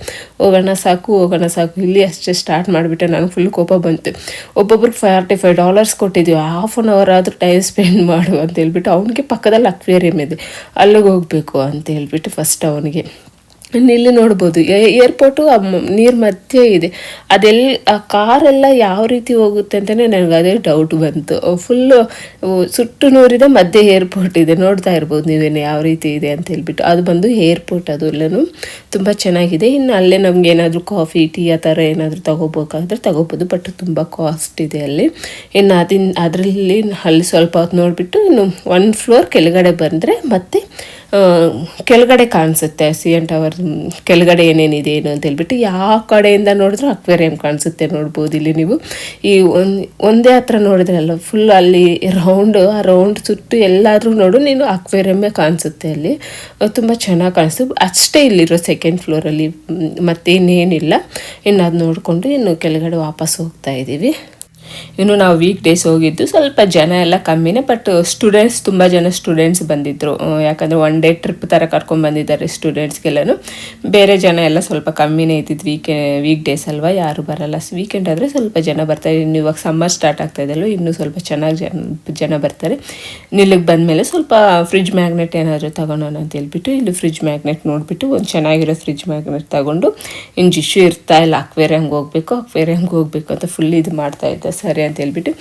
ಹೋಗೋಣ, ಸಾಕು ಹೋಗೋಣ, ಸಾಕು. ಇಲ್ಲಿ ಅಷ್ಟೇ ಸ್ಟಾರ್ಟ್ ಮಾಡಿಬಿಟ್ಟೆ. ನಾನು ಫುಲ್ ಕೋಪ ಬಂತು. ಒಬ್ಬೊಬ್ರಿಗೆ ಫಾರ್ಟಿ ಫೈವ್ ಡಾಲರ್ಸ್ ಕೊಟ್ಟಿದ್ದೀವಿ ಹಾಫ್ ಆನ್ ಅವರ್ ಆದರೂ ಟೈಮ್ ಸ್ಪೆಂಡ್ ಮಾಡು ಅಂತ ಹೇಳ್ಬಿಟ್ಟು, ಅವನಿಗೆ ಪಕ್ಕದಲ್ಲಿ ಅಕ್ವೇರಿಯಂ ಇದೆ, ಅಲ್ಲಿಗೆ ಹೋಗಬೇಕು ಅಂತ ಹೇಳ್ಬಿಟ್ಟು ಫಸ್ಟ್ ಅವನಿಗೆ. ಇಲ್ಲಿ ನೋಡ್ಬೋದು. ಏರ್ಪೋರ್ಟು ನೀರು ಮಧ್ಯೆ ಇದೆ. ಅದೆಲ್ಲಿ ಆ ಕಾರೆಲ್ಲ ಯಾವ ರೀತಿ ಹೋಗುತ್ತೆ ಅಂತಲೇ ನನಗೆ ಅದೇ ಡೌಟ್ ಬಂತು. ಫುಲ್ಲು ಸುಟ್ಟು ನೂರಿದ, ಮಧ್ಯೆ ಏರ್ಪೋರ್ಟ್ ಇದೆ. ನೋಡ್ತಾ ಇರ್ಬೋದು ನೀವೇನು ಯಾವ ರೀತಿ ಇದೆ ಅಂತ ಹೇಳ್ಬಿಟ್ಟು. ಅದು ಬಂದು ಏರ್ಪೋರ್ಟ್ ಅದು ತುಂಬ ಚೆನ್ನಾಗಿದೆ. ಇನ್ನು ಅಲ್ಲೇ ನಮ್ಗೆ ಏನಾದರೂ ಕಾಫಿ ಟೀ ಆ ಥರ ಏನಾದರೂ ತಗೋಬೇಕಾದ್ರೆ ತಗೋಬೋದು. ಬಟ್ ತುಂಬ ಕಾಸ್ಟ್ ಇದೆ ಅಲ್ಲಿ. ಇನ್ನು ಅದಿನ್, ಅದರಲ್ಲಿ ಅಲ್ಲಿ ಸ್ವಲ್ಪ ಹೊತ್ತು ನೋಡಿಬಿಟ್ಟು ಇನ್ನು ಒನ್ ಫ್ಲೋರ್ ಕೆಳಗಡೆ ಬಂದರೆ ಮತ್ತೆ ಕೆಳಗಡೆ ಕಾಣಿಸುತ್ತೆ ಸಿ ಎನ್ ಟವರ್ ಕೆಳಗಡೆ ಏನೇನಿದೆ ಏನು ಅಂತ ಹೇಳ್ಬಿಟ್ಟು ಯಾವ ಕಡೆಯಿಂದ ನೋಡಿದ್ರೂ ಅಕ್ವೇರಿಯಂ ಕಾಣಿಸುತ್ತೆ ನೋಡ್ಬೋದು ಇಲ್ಲಿ ನೀವು. ಈ ಒಂದು ಹತ್ರ ನೋಡಿದ್ರೆ ಅಲ್ಲ ಫುಲ್ ಅಲ್ಲಿ ರೌಂಡ್ ಆ ರೌಂಡ್ ಸುಟ್ಟು ಎಲ್ಲಾದರೂ ನೋಡು, ನೀನು ಅಕ್ವೇರಿಯಮ್ಮೇ ಕಾಣಿಸುತ್ತೆ ಅಲ್ಲಿ. ತುಂಬ ಚೆನ್ನಾಗಿ ಕಾಣಿಸ್ತು. ಅಷ್ಟೇ ಇಲ್ಲಿರೋ ಸೆಕೆಂಡ್ ಫ್ಲೋರಲ್ಲಿ ಮತ್ತೇನೇನಿಲ್ಲ. ಇನ್ನು ಅದು ನೋಡಿಕೊಂಡು ಇನ್ನು ಕೆಳಗಡೆ ವಾಪಸ್ ಹೋಗ್ತಾ ಇದ್ದೀವಿ ಇನ್ನು ನಾವು ವೀಕ್ ಡೇಸ್ ಹೋಗಿದ್ದು ಸ್ವಲ್ಪ ಜನ ಎಲ್ಲ ಕಮ್ಮಿನೇ ಬಟ್ ಸ್ಟೂಡೆಂಟ್ಸ್ ತುಂಬ ಜನ ಸ್ಟೂಡೆಂಟ್ಸ್ ಬಂದಿದ್ದರು ಯಾಕಂದರೆ ಒನ್ ಡೇ ಟ್ರಿಪ್ ಥರ ಕರ್ಕೊಂಡು ಬಂದಿದ್ದಾರೆ ಸ್ಟೂಡೆಂಟ್ಸ್ಗೆಲ್ಲೂ ಬೇರೆ ಜನ ಎಲ್ಲ ಸ್ವಲ್ಪ ಕಮ್ಮಿನೇ ಇದ್ದಿದ್ದು ವೀಕೆ ವೀಕ್ ಡೇಸ್ ಅಲ್ವಾ, ಯಾರು ಬರಲ್ಲ. ವೀಕೆಂಡ್ ಆದರೆ ಸ್ವಲ್ಪ ಜನ ಬರ್ತಾರೆ. ಇನ್ನು ಇವಾಗ ಸಮ್ಮರ್ ಸ್ಟಾರ್ಟ್ ಆಗ್ತಾ ಇದೆಯಲ್ಲ ಇನ್ನೂ ಸ್ವಲ್ಪ ಚೆನ್ನಾಗಿ ಜನ ಜನ ಬರ್ತಾರೆ. ಇಲ್ಲಿಗೆ ಬಂದಮೇಲೆ ಸ್ವಲ್ಪ ಫ್ರಿಜ್ ಮ್ಯಾಗ್ನೆಟ್ ಏನಾದರೂ ತಗೊಳೋಣ ಅಂತ ಹೇಳ್ಬಿಟ್ಟು ಇಲ್ಲಿ ಫ್ರಿಜ್ ಮ್ಯಾಗ್ನೆಟ್ ನೋಡಿಬಿಟ್ಟು ಒಂದು ಚೆನ್ನಾಗಿರೋ ಫ್ರಿಜ್ ಮ್ಯಾಗ್ನೆಟ್ ತಗೊಂಡು ಇನ್ನು ಜಿಶು ಇರ್ತಾ ಇಲ್ಲ, ಅಕ್ವೇರಿಯಂಗೆ ಹೋಗಬೇಕು ಅಕ್ವೇರಿಯಂಗೆ ಹೋಗಬೇಕು ಅಂತ ಫುಲ್ ಇದು ಮಾಡ್ತಾ ಇದ್ದೆ. ಸರಿ ಅಂತ ಹೇಳ್ಬಿಟ್ಟು,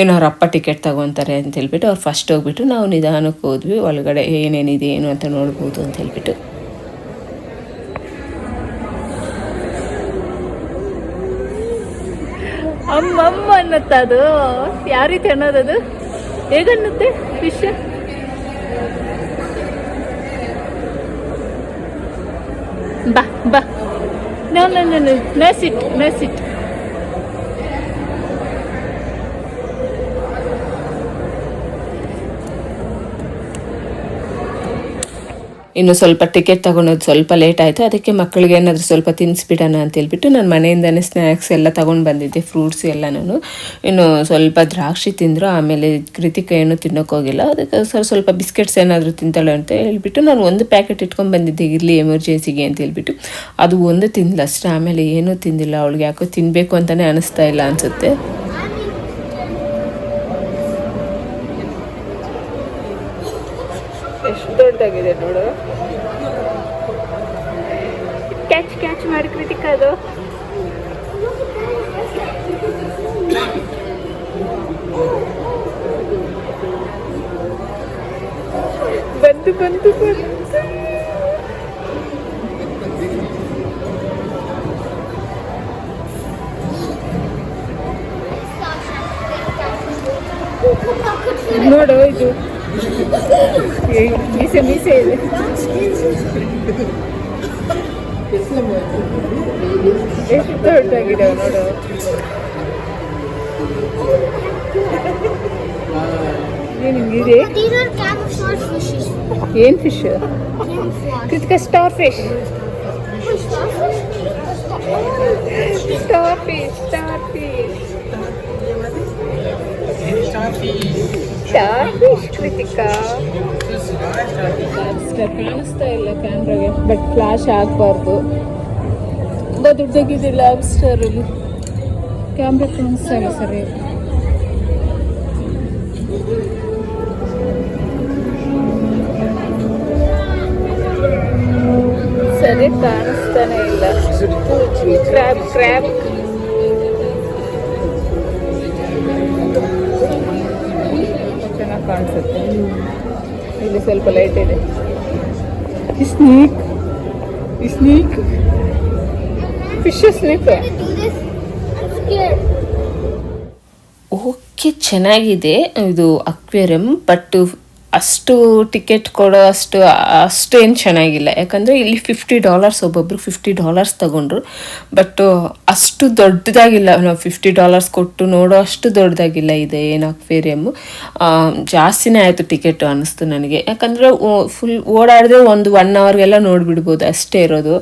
ಏನು ಅವ್ರ ಅಪ್ಪ ಟಿಕೆಟ್ ತಗೊತಾರೆ ಅಂತ ಹೇಳ್ಬಿಟ್ಟು ಅವ್ರು ಫಸ್ಟ್ ಹೋಗ್ಬಿಟ್ಟು ನಾವು ನಿಧಾನಕ್ಕೆ ಹೋದ್ವಿ, ಒಳಗಡೆ ಏನೇನಿದೆ, ಏನು ಅಂತ ನೋಡ್ಬೋದು ಅಂತ ಹೇಳ್ಬಿಟ್ಟು. ಅಮ್ಮಮ್ಮ ಅನ್ನತ್ತ ಅದು? ಯಾವ ರೀತಿ ಅನ್ನೋದದು ಹೇಗನ್ನುತ್ತೆ ಫಿಶ್ ಬಾ ಬಾ. ನೋ ನೋ ನೋ ನೋ ಇನ್ನು ಸ್ವಲ್ಪ ಟಿಕೆಟ್ ತಗೊಳೋದು ಸ್ವಲ್ಪ ಲೇಟ್ ಆಯಿತು. ಅದಕ್ಕೆ ಮಕ್ಕಳಿಗೆ ಏನಾದರೂ ಸ್ವಲ್ಪ ತಿನ್ನಿಸ್ಬಿಡೋಣ ಅಂತ ಹೇಳ್ಬಿಟ್ಟು ನಾನು ಮನೆಯಿಂದನೇ ಸ್ನ್ಯಾಕ್ಸ್ ಎಲ್ಲ ತೊಗೊಂಡು ಬಂದಿದ್ದೆ ಫ್ರೂಟ್ಸ್ ಎಲ್ಲ ನಾನು. ಇನ್ನು ಸ್ವಲ್ಪ ದ್ರಾಕ್ಷಿ ತಿಂದರು, ಆಮೇಲೆ ಕೃತಿಕ ಏನು ತಿನ್ನೋಕ್ಕೋಗಿಲ್ಲ ಅದಕ್ಕೆ ಸ್ವಲ್ಪ ಸ್ವಲ್ಪ ಬಿಸ್ಕೆಟ್ಸ್ ಏನಾದರೂ ತಿಂತಾಳೆ ಅಂತ ಹೇಳ್ಬಿಟ್ಟು ನಾನು ಒಂದು ಪ್ಯಾಕೆಟ್ ಇಟ್ಕೊಂಡು ಬಂದಿದ್ದೆ, ಇರಲಿ ಎಮರ್ಜೆನ್ಸಿಗೆ ಅಂತ ಹೇಳ್ಬಿಟ್ಟು. ಅದು ಒಂದು ತಿಂದಿಲ್ಲ ಅಷ್ಟೇ ಆಮೇಲೆ ಏನೂ ತಿಂದಿಲ್ಲ, ಅವಳಿಗೆ ಯಾಕೋ ತಿನ್ನಬೇಕು ಅಂತಲೇ ಅನಿಸ್ತಾ ಇಲ್ಲ ಅನಿಸುತ್ತೆ. ಎಷ್ಟು ದೊಡ್ಡದಾಗಿದೆ ನೋಡು. ಕ್ಯಾಚ್ ಕ್ಯಾಚ್ ಮಾಡಿ ಕೃತಿಕ ಅದು. ಬಂತು ಬಂತು ಬಂತು ನೋಡು ಇದು. ಏ, ಮೀಸೆ ಮೀಸೆ ಇದೆ ಎಷ್ಟು ದೊಡ್ಡದಾಗಿದೆ ನೋಡು ಏನು ಹಿಂಗಿದೆ These are camouflage fishes. ಏನು fish Camouflage. Kritika starfish Oh, starfish? Starfish starfish starfish Kritika ಕಾಣಿಸ್ತಾ ಇಲ್ಲ ಕ್ಯಾಮ್ರಾಗೆ ಬಟ್ ಫ್ಲಾಶ್ ಆಗಬಾರ್ದು. ತುಂಬ ದೊಡ್ಡದಾಗಿದೆ ಲಾಬ್ಸ್ಟರ್ ಅಲ್ಲಿ. ಕ್ಯಾಮ್ರಾ ಕಾಣಿಸ್ತಾ ಇಲ್ಲ ಸರಿ. ಸರಿ ಕಾಣಿಸ್ತಾನೆ ಇಲ್ಲ. ಕ್ರ್ಯಾಬ್ ಕ್ರ್ಯಾಬ್ ಕಾಣಿಸುತ್ತೆ ಇಲ್ಲಿ ಸ್ವಲ್ಪ ಲೈಟ್ ಇದೆ. Sneak sneak fish sneak. Okay ಚೆನ್ನಾಗಿದೆ. ಇದು ಅಕ್ವೇರಿಯಂ ಬಟ್ ಅಷ್ಟು ಟಿಕೆಟ್ ಕೊಡೋ ಅಷ್ಟು ಅಷ್ಟೇನು ಚೆನ್ನಾಗಿಲ್ಲ. ಯಾಕಂದರೆ ಇಲ್ಲಿ ಫಿಫ್ಟಿ ಡಾಲರ್ಸ್ ಒಬ್ಬೊಬ್ರು ಫಿಫ್ಟಿ ಡಾಲರ್ಸ್ ತಗೊಂಡ್ರು. ಬಟ್ ಅಷ್ಟು ದೊಡ್ಡದಾಗಿಲ್ಲ. ನಾವು ಫಿಫ್ಟಿ ಡಾಲರ್ಸ್ ಕೊಟ್ಟು ನೋಡೋ ಅಷ್ಟು ದೊಡ್ಡದಾಗಿಲ್ಲ ಇದೆ ಏನು ಅಕ್ವೇರಿಯಮ್ಮು. ಜಾಸ್ತಿನೇ ಆಯಿತು ಟಿಕೆಟು ಅನ್ನಿಸ್ತು ನನಗೆ. ಯಾಕಂದರೆ ಫುಲ್ ಓಡಾಡಿದ್ರೆ ಒಂದು ಒನ್ ಅವರ್ಗೆಲ್ಲ ನೋಡಿಬಿಡ್ಬೋದು ಅಷ್ಟೇ ಇರೋದು.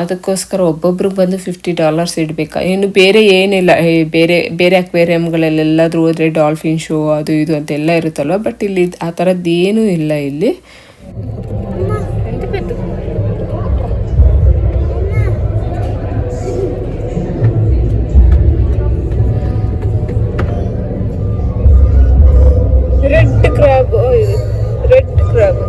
ಅದಕ್ಕೋಸ್ಕರ ಒಬ್ಬೊಬ್ರಿಗೆ ಬಂದು ಫಿಫ್ಟಿ ಡಾಲರ್ಸ್ ಇಡಬೇಕಾ? ಇನ್ನು ಬೇರೆ ಏನಿಲ್ಲ. ಬೇರೆ ಬೇರೆ ಅಕ್ವೇರಿಯಮ್ಗಳಲ್ಲೆಲ್ಲಾದರೂ ಹೋದರೆ ಡಾಲ್ಫಿನ್ ಶೋ ಅದು ಇದು ಅಂತೆಲ್ಲ ಇರುತ್ತಲ್ವ? ಬಟ್ ಇಲ್ಲಿ ಆ ಥರದ್ದು ಏನೂ ಇಲ್ಲ ಇಲ್ಲಿ. ರೆಡ್ ಕ್ರಾಬ್ ರೆಡ್ ಕ್ರಾಬ್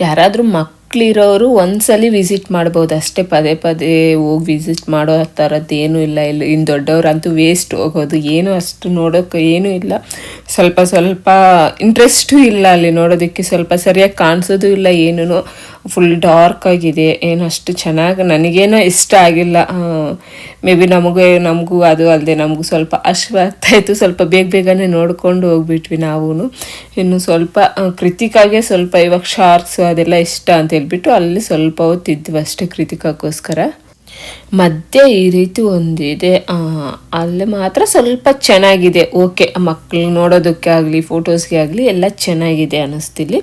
ಯಾರಾದರೂ ಮಕ್ಕಳು ಮಕ್ಕಳಿರೋರು ಒಂದ್ಸಲಿ ವಿಸಿಟ್ ಮಾಡ್ಬೋದು. ಅಷ್ಟೇ ಪದೇ ಪದೇ ಹೋಗಿ ವಿಸಿಟ್ ಮಾಡೋ ಥರದ್ದು ಏನೂ ಇಲ್ಲ. ಇಲ್ಲಿ ಇನ್ನು ದೊಡ್ಡವ್ರಂತೂ ವೇಸ್ಟ್ ಹೋಗೋದು. ಏನು ಅಷ್ಟು ನೋಡೋಕೆ ಏನೂ ಇಲ್ಲ. ಸ್ವಲ್ಪ ಸ್ವಲ್ಪ ಇಂಟ್ರೆಸ್ಟೂ ಇಲ್ಲ ಅಲ್ಲಿ ನೋಡೋದಕ್ಕೆ. ಸ್ವಲ್ಪ ಸರಿಯಾಗಿ ಕಾಣಿಸೋದು ಇಲ್ಲ ಏನೂ ಫುಲ್ ಡಾರ್ಕ್ ಆಗಿದೆ. ಏನು ಅಷ್ಟು ಚೆನ್ನಾಗಿ ನನಗೇನೋ ಇಷ್ಟ ಆಗಿಲ್ಲ. ಮೇ ಬಿ ನಮಗೆ, ನಮಗೂ ಅದು ಅಲ್ಲದೆ ನಮಗೂ ಸ್ವಲ್ಪ ಆಗ್ತಾಯಿತ್ತು ಸ್ವಲ್ಪ ಬೇಗ ಬೇಗನೆ ನೋಡ್ಕೊಂಡು ಹೋಗ್ಬಿಟ್ವಿ ನಾವು ಇನ್ನು ಸ್ವಲ್ಪ ಕೃತಿಕಾಗೆ ಸ್ವಲ್ಪ ಇವಾಗ ಶಾರ್ಕ್ಸು ಅದೆಲ್ಲ ಇಷ್ಟ ಅಂತ ಹೇಳ್ಬಿಟ್ಟು ಅಲ್ಲಿ ಸ್ವಲ್ಪ ಹೊತ್ತಿದ್ವಿ ಅಷ್ಟೇ ಕೃತಿಕಾಗೋಸ್ಕರ. ಮಧ್ಯೆ ಈ ರೀತಿ ಒಂದಿದೆ. ಅಲ್ಲಿ ಮಾತ್ರ ಸ್ವಲ್ಪ ಚೆನ್ನಾಗಿದೆ. ಓಕೆ ಮಕ್ಕಳು ನೋಡೋದಕ್ಕೆ ಆಗಲಿ ಫೋಟೋಸ್ಗೆ ಆಗಲಿ ಎಲ್ಲ ಚೆನ್ನಾಗಿದೆ ಅನ್ನಿಸ್ತಿಲ್ಲಿ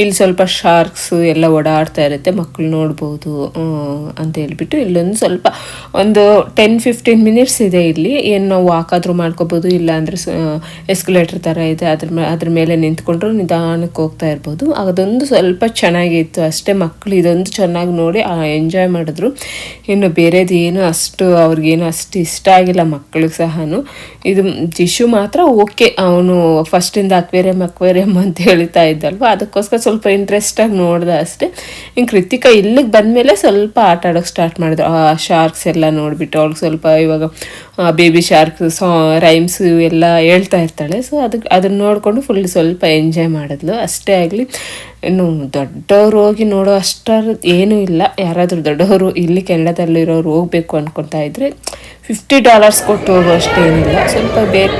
ಇಲ್ಲಿ ಸ್ವಲ್ಪ ಶಾರ್ಕ್ಸು ಎಲ್ಲ ಓಡಾಡ್ತಾ ಇರುತ್ತೆ ಮಕ್ಕಳು ನೋಡ್ಬೋದು ಅಂತ ಹೇಳ್ಬಿಟ್ಟು ಇಲ್ಲೊಂದು ಸ್ವಲ್ಪ ಒಂದು ಟೆನ್ ಫಿಫ್ಟೀನ್ ಮಿನಿಟ್ಸ್ ಇದೆ ಇಲ್ಲಿ. ಏನು ನಾವು ವಾಕಾದ್ರೂ ಮಾಡ್ಕೋಬೋದು, ಇಲ್ಲ ಅಂದರೆ ಎಸ್ಕಲೇಟರ್ ಥರ ಇದೆ, ಅದ್ರ ಅದ್ರ ಮೇಲೆ ನಿಂತ್ಕೊಂಡ್ರು ನಿಧಾನಕ್ಕೆ ಹೋಗ್ತಾ ಇರ್ಬೋದು. ಅದೊಂದು ಸ್ವಲ್ಪ ಚೆನ್ನಾಗಿತ್ತು ಅಷ್ಟೇ ಮಕ್ಕಳು ಇದೊಂದು ಚೆನ್ನಾಗಿ ನೋಡಿ ಎಂಜಾಯ್ ಮಾಡಿದ್ರು. ಇನ್ನು ಬೇರೆದು ಏನು ಅಷ್ಟು, ಅವ್ರಿಗೇನು ಅಷ್ಟು ಇಷ್ಟ ಆಗಿಲ್ಲ ಮಕ್ಕಳಿಗೆ ಸಹ ಇದು ಜಿಶು ಮಾತ್ರ ಓಕೆ, ಅವನು ಫಸ್ಟಿಂದ ಅಕ್ವೇರಿಯಂ ಅಕ್ವೇರಿಯಂ ಅಂತ ಹೇಳ್ತಾ ಇದ್ದಲ್ವ? ಅದಕ್ಕೋಸ್ಕರ ಸ್ವಲ್ಪ ಇಂಟ್ರೆಸ್ಟಾಗಿ ನೋಡ್ದೆ ಅಷ್ಟೇ. ಇನ್ನು ಕೃತಿಕ ಇಲ್ಲಿಗೆ ಬಂದಮೇಲೆ ಸ್ವಲ್ಪ ಆಟ ಆಡೋಕ್ಕೆ ಸ್ಟಾರ್ಟ್ ಮಾಡಿದ್ರು. ಆ ಶಾರ್ಕ್ಸ್ ಎಲ್ಲ ನೋಡಿಬಿಟ್ಟು ಅವ್ಳಿಗೆ ಸ್ವಲ್ಪ ಇವಾಗ ಬೇಬಿ ಶಾರ್ಕ್ ಸಾ ರೈಮ್ಸ್ ಎಲ್ಲ ಹೇಳ್ತಾ ಇರ್ತಾಳೆ. ಸೊ ಅದಕ್ಕೆ ಅದನ್ನು ನೋಡಿಕೊಂಡು ಫುಲ್ ಸ್ವಲ್ಪ ಎಂಜಾಯ್ ಮಾಡಿದ್ಲು. ಅಷ್ಟೇ ಆಗಲಿ. ಇನ್ನು ದೊಡ್ಡವರು ಹೋಗಿ ನೋಡೋ ಅಷ್ಟರ ಏನೂ ಇಲ್ಲ. ಯಾರಾದರೂ ದೊಡ್ಡವರು ಇಲ್ಲಿ ಕೆನಡಾದಲ್ಲಿರೋರು ಹೋಗಬೇಕು ಅಂದ್ಕೊತಾ ಇದ್ದರೆ ಫಿಫ್ಟಿ ಡಾಲರ್ಸ್ ಕೊಟ್ಟು ಹೋಗೋ ಅಷ್ಟೇನಿಲ್ಲ. ಸ್ವಲ್ಪ ಬೇರೆ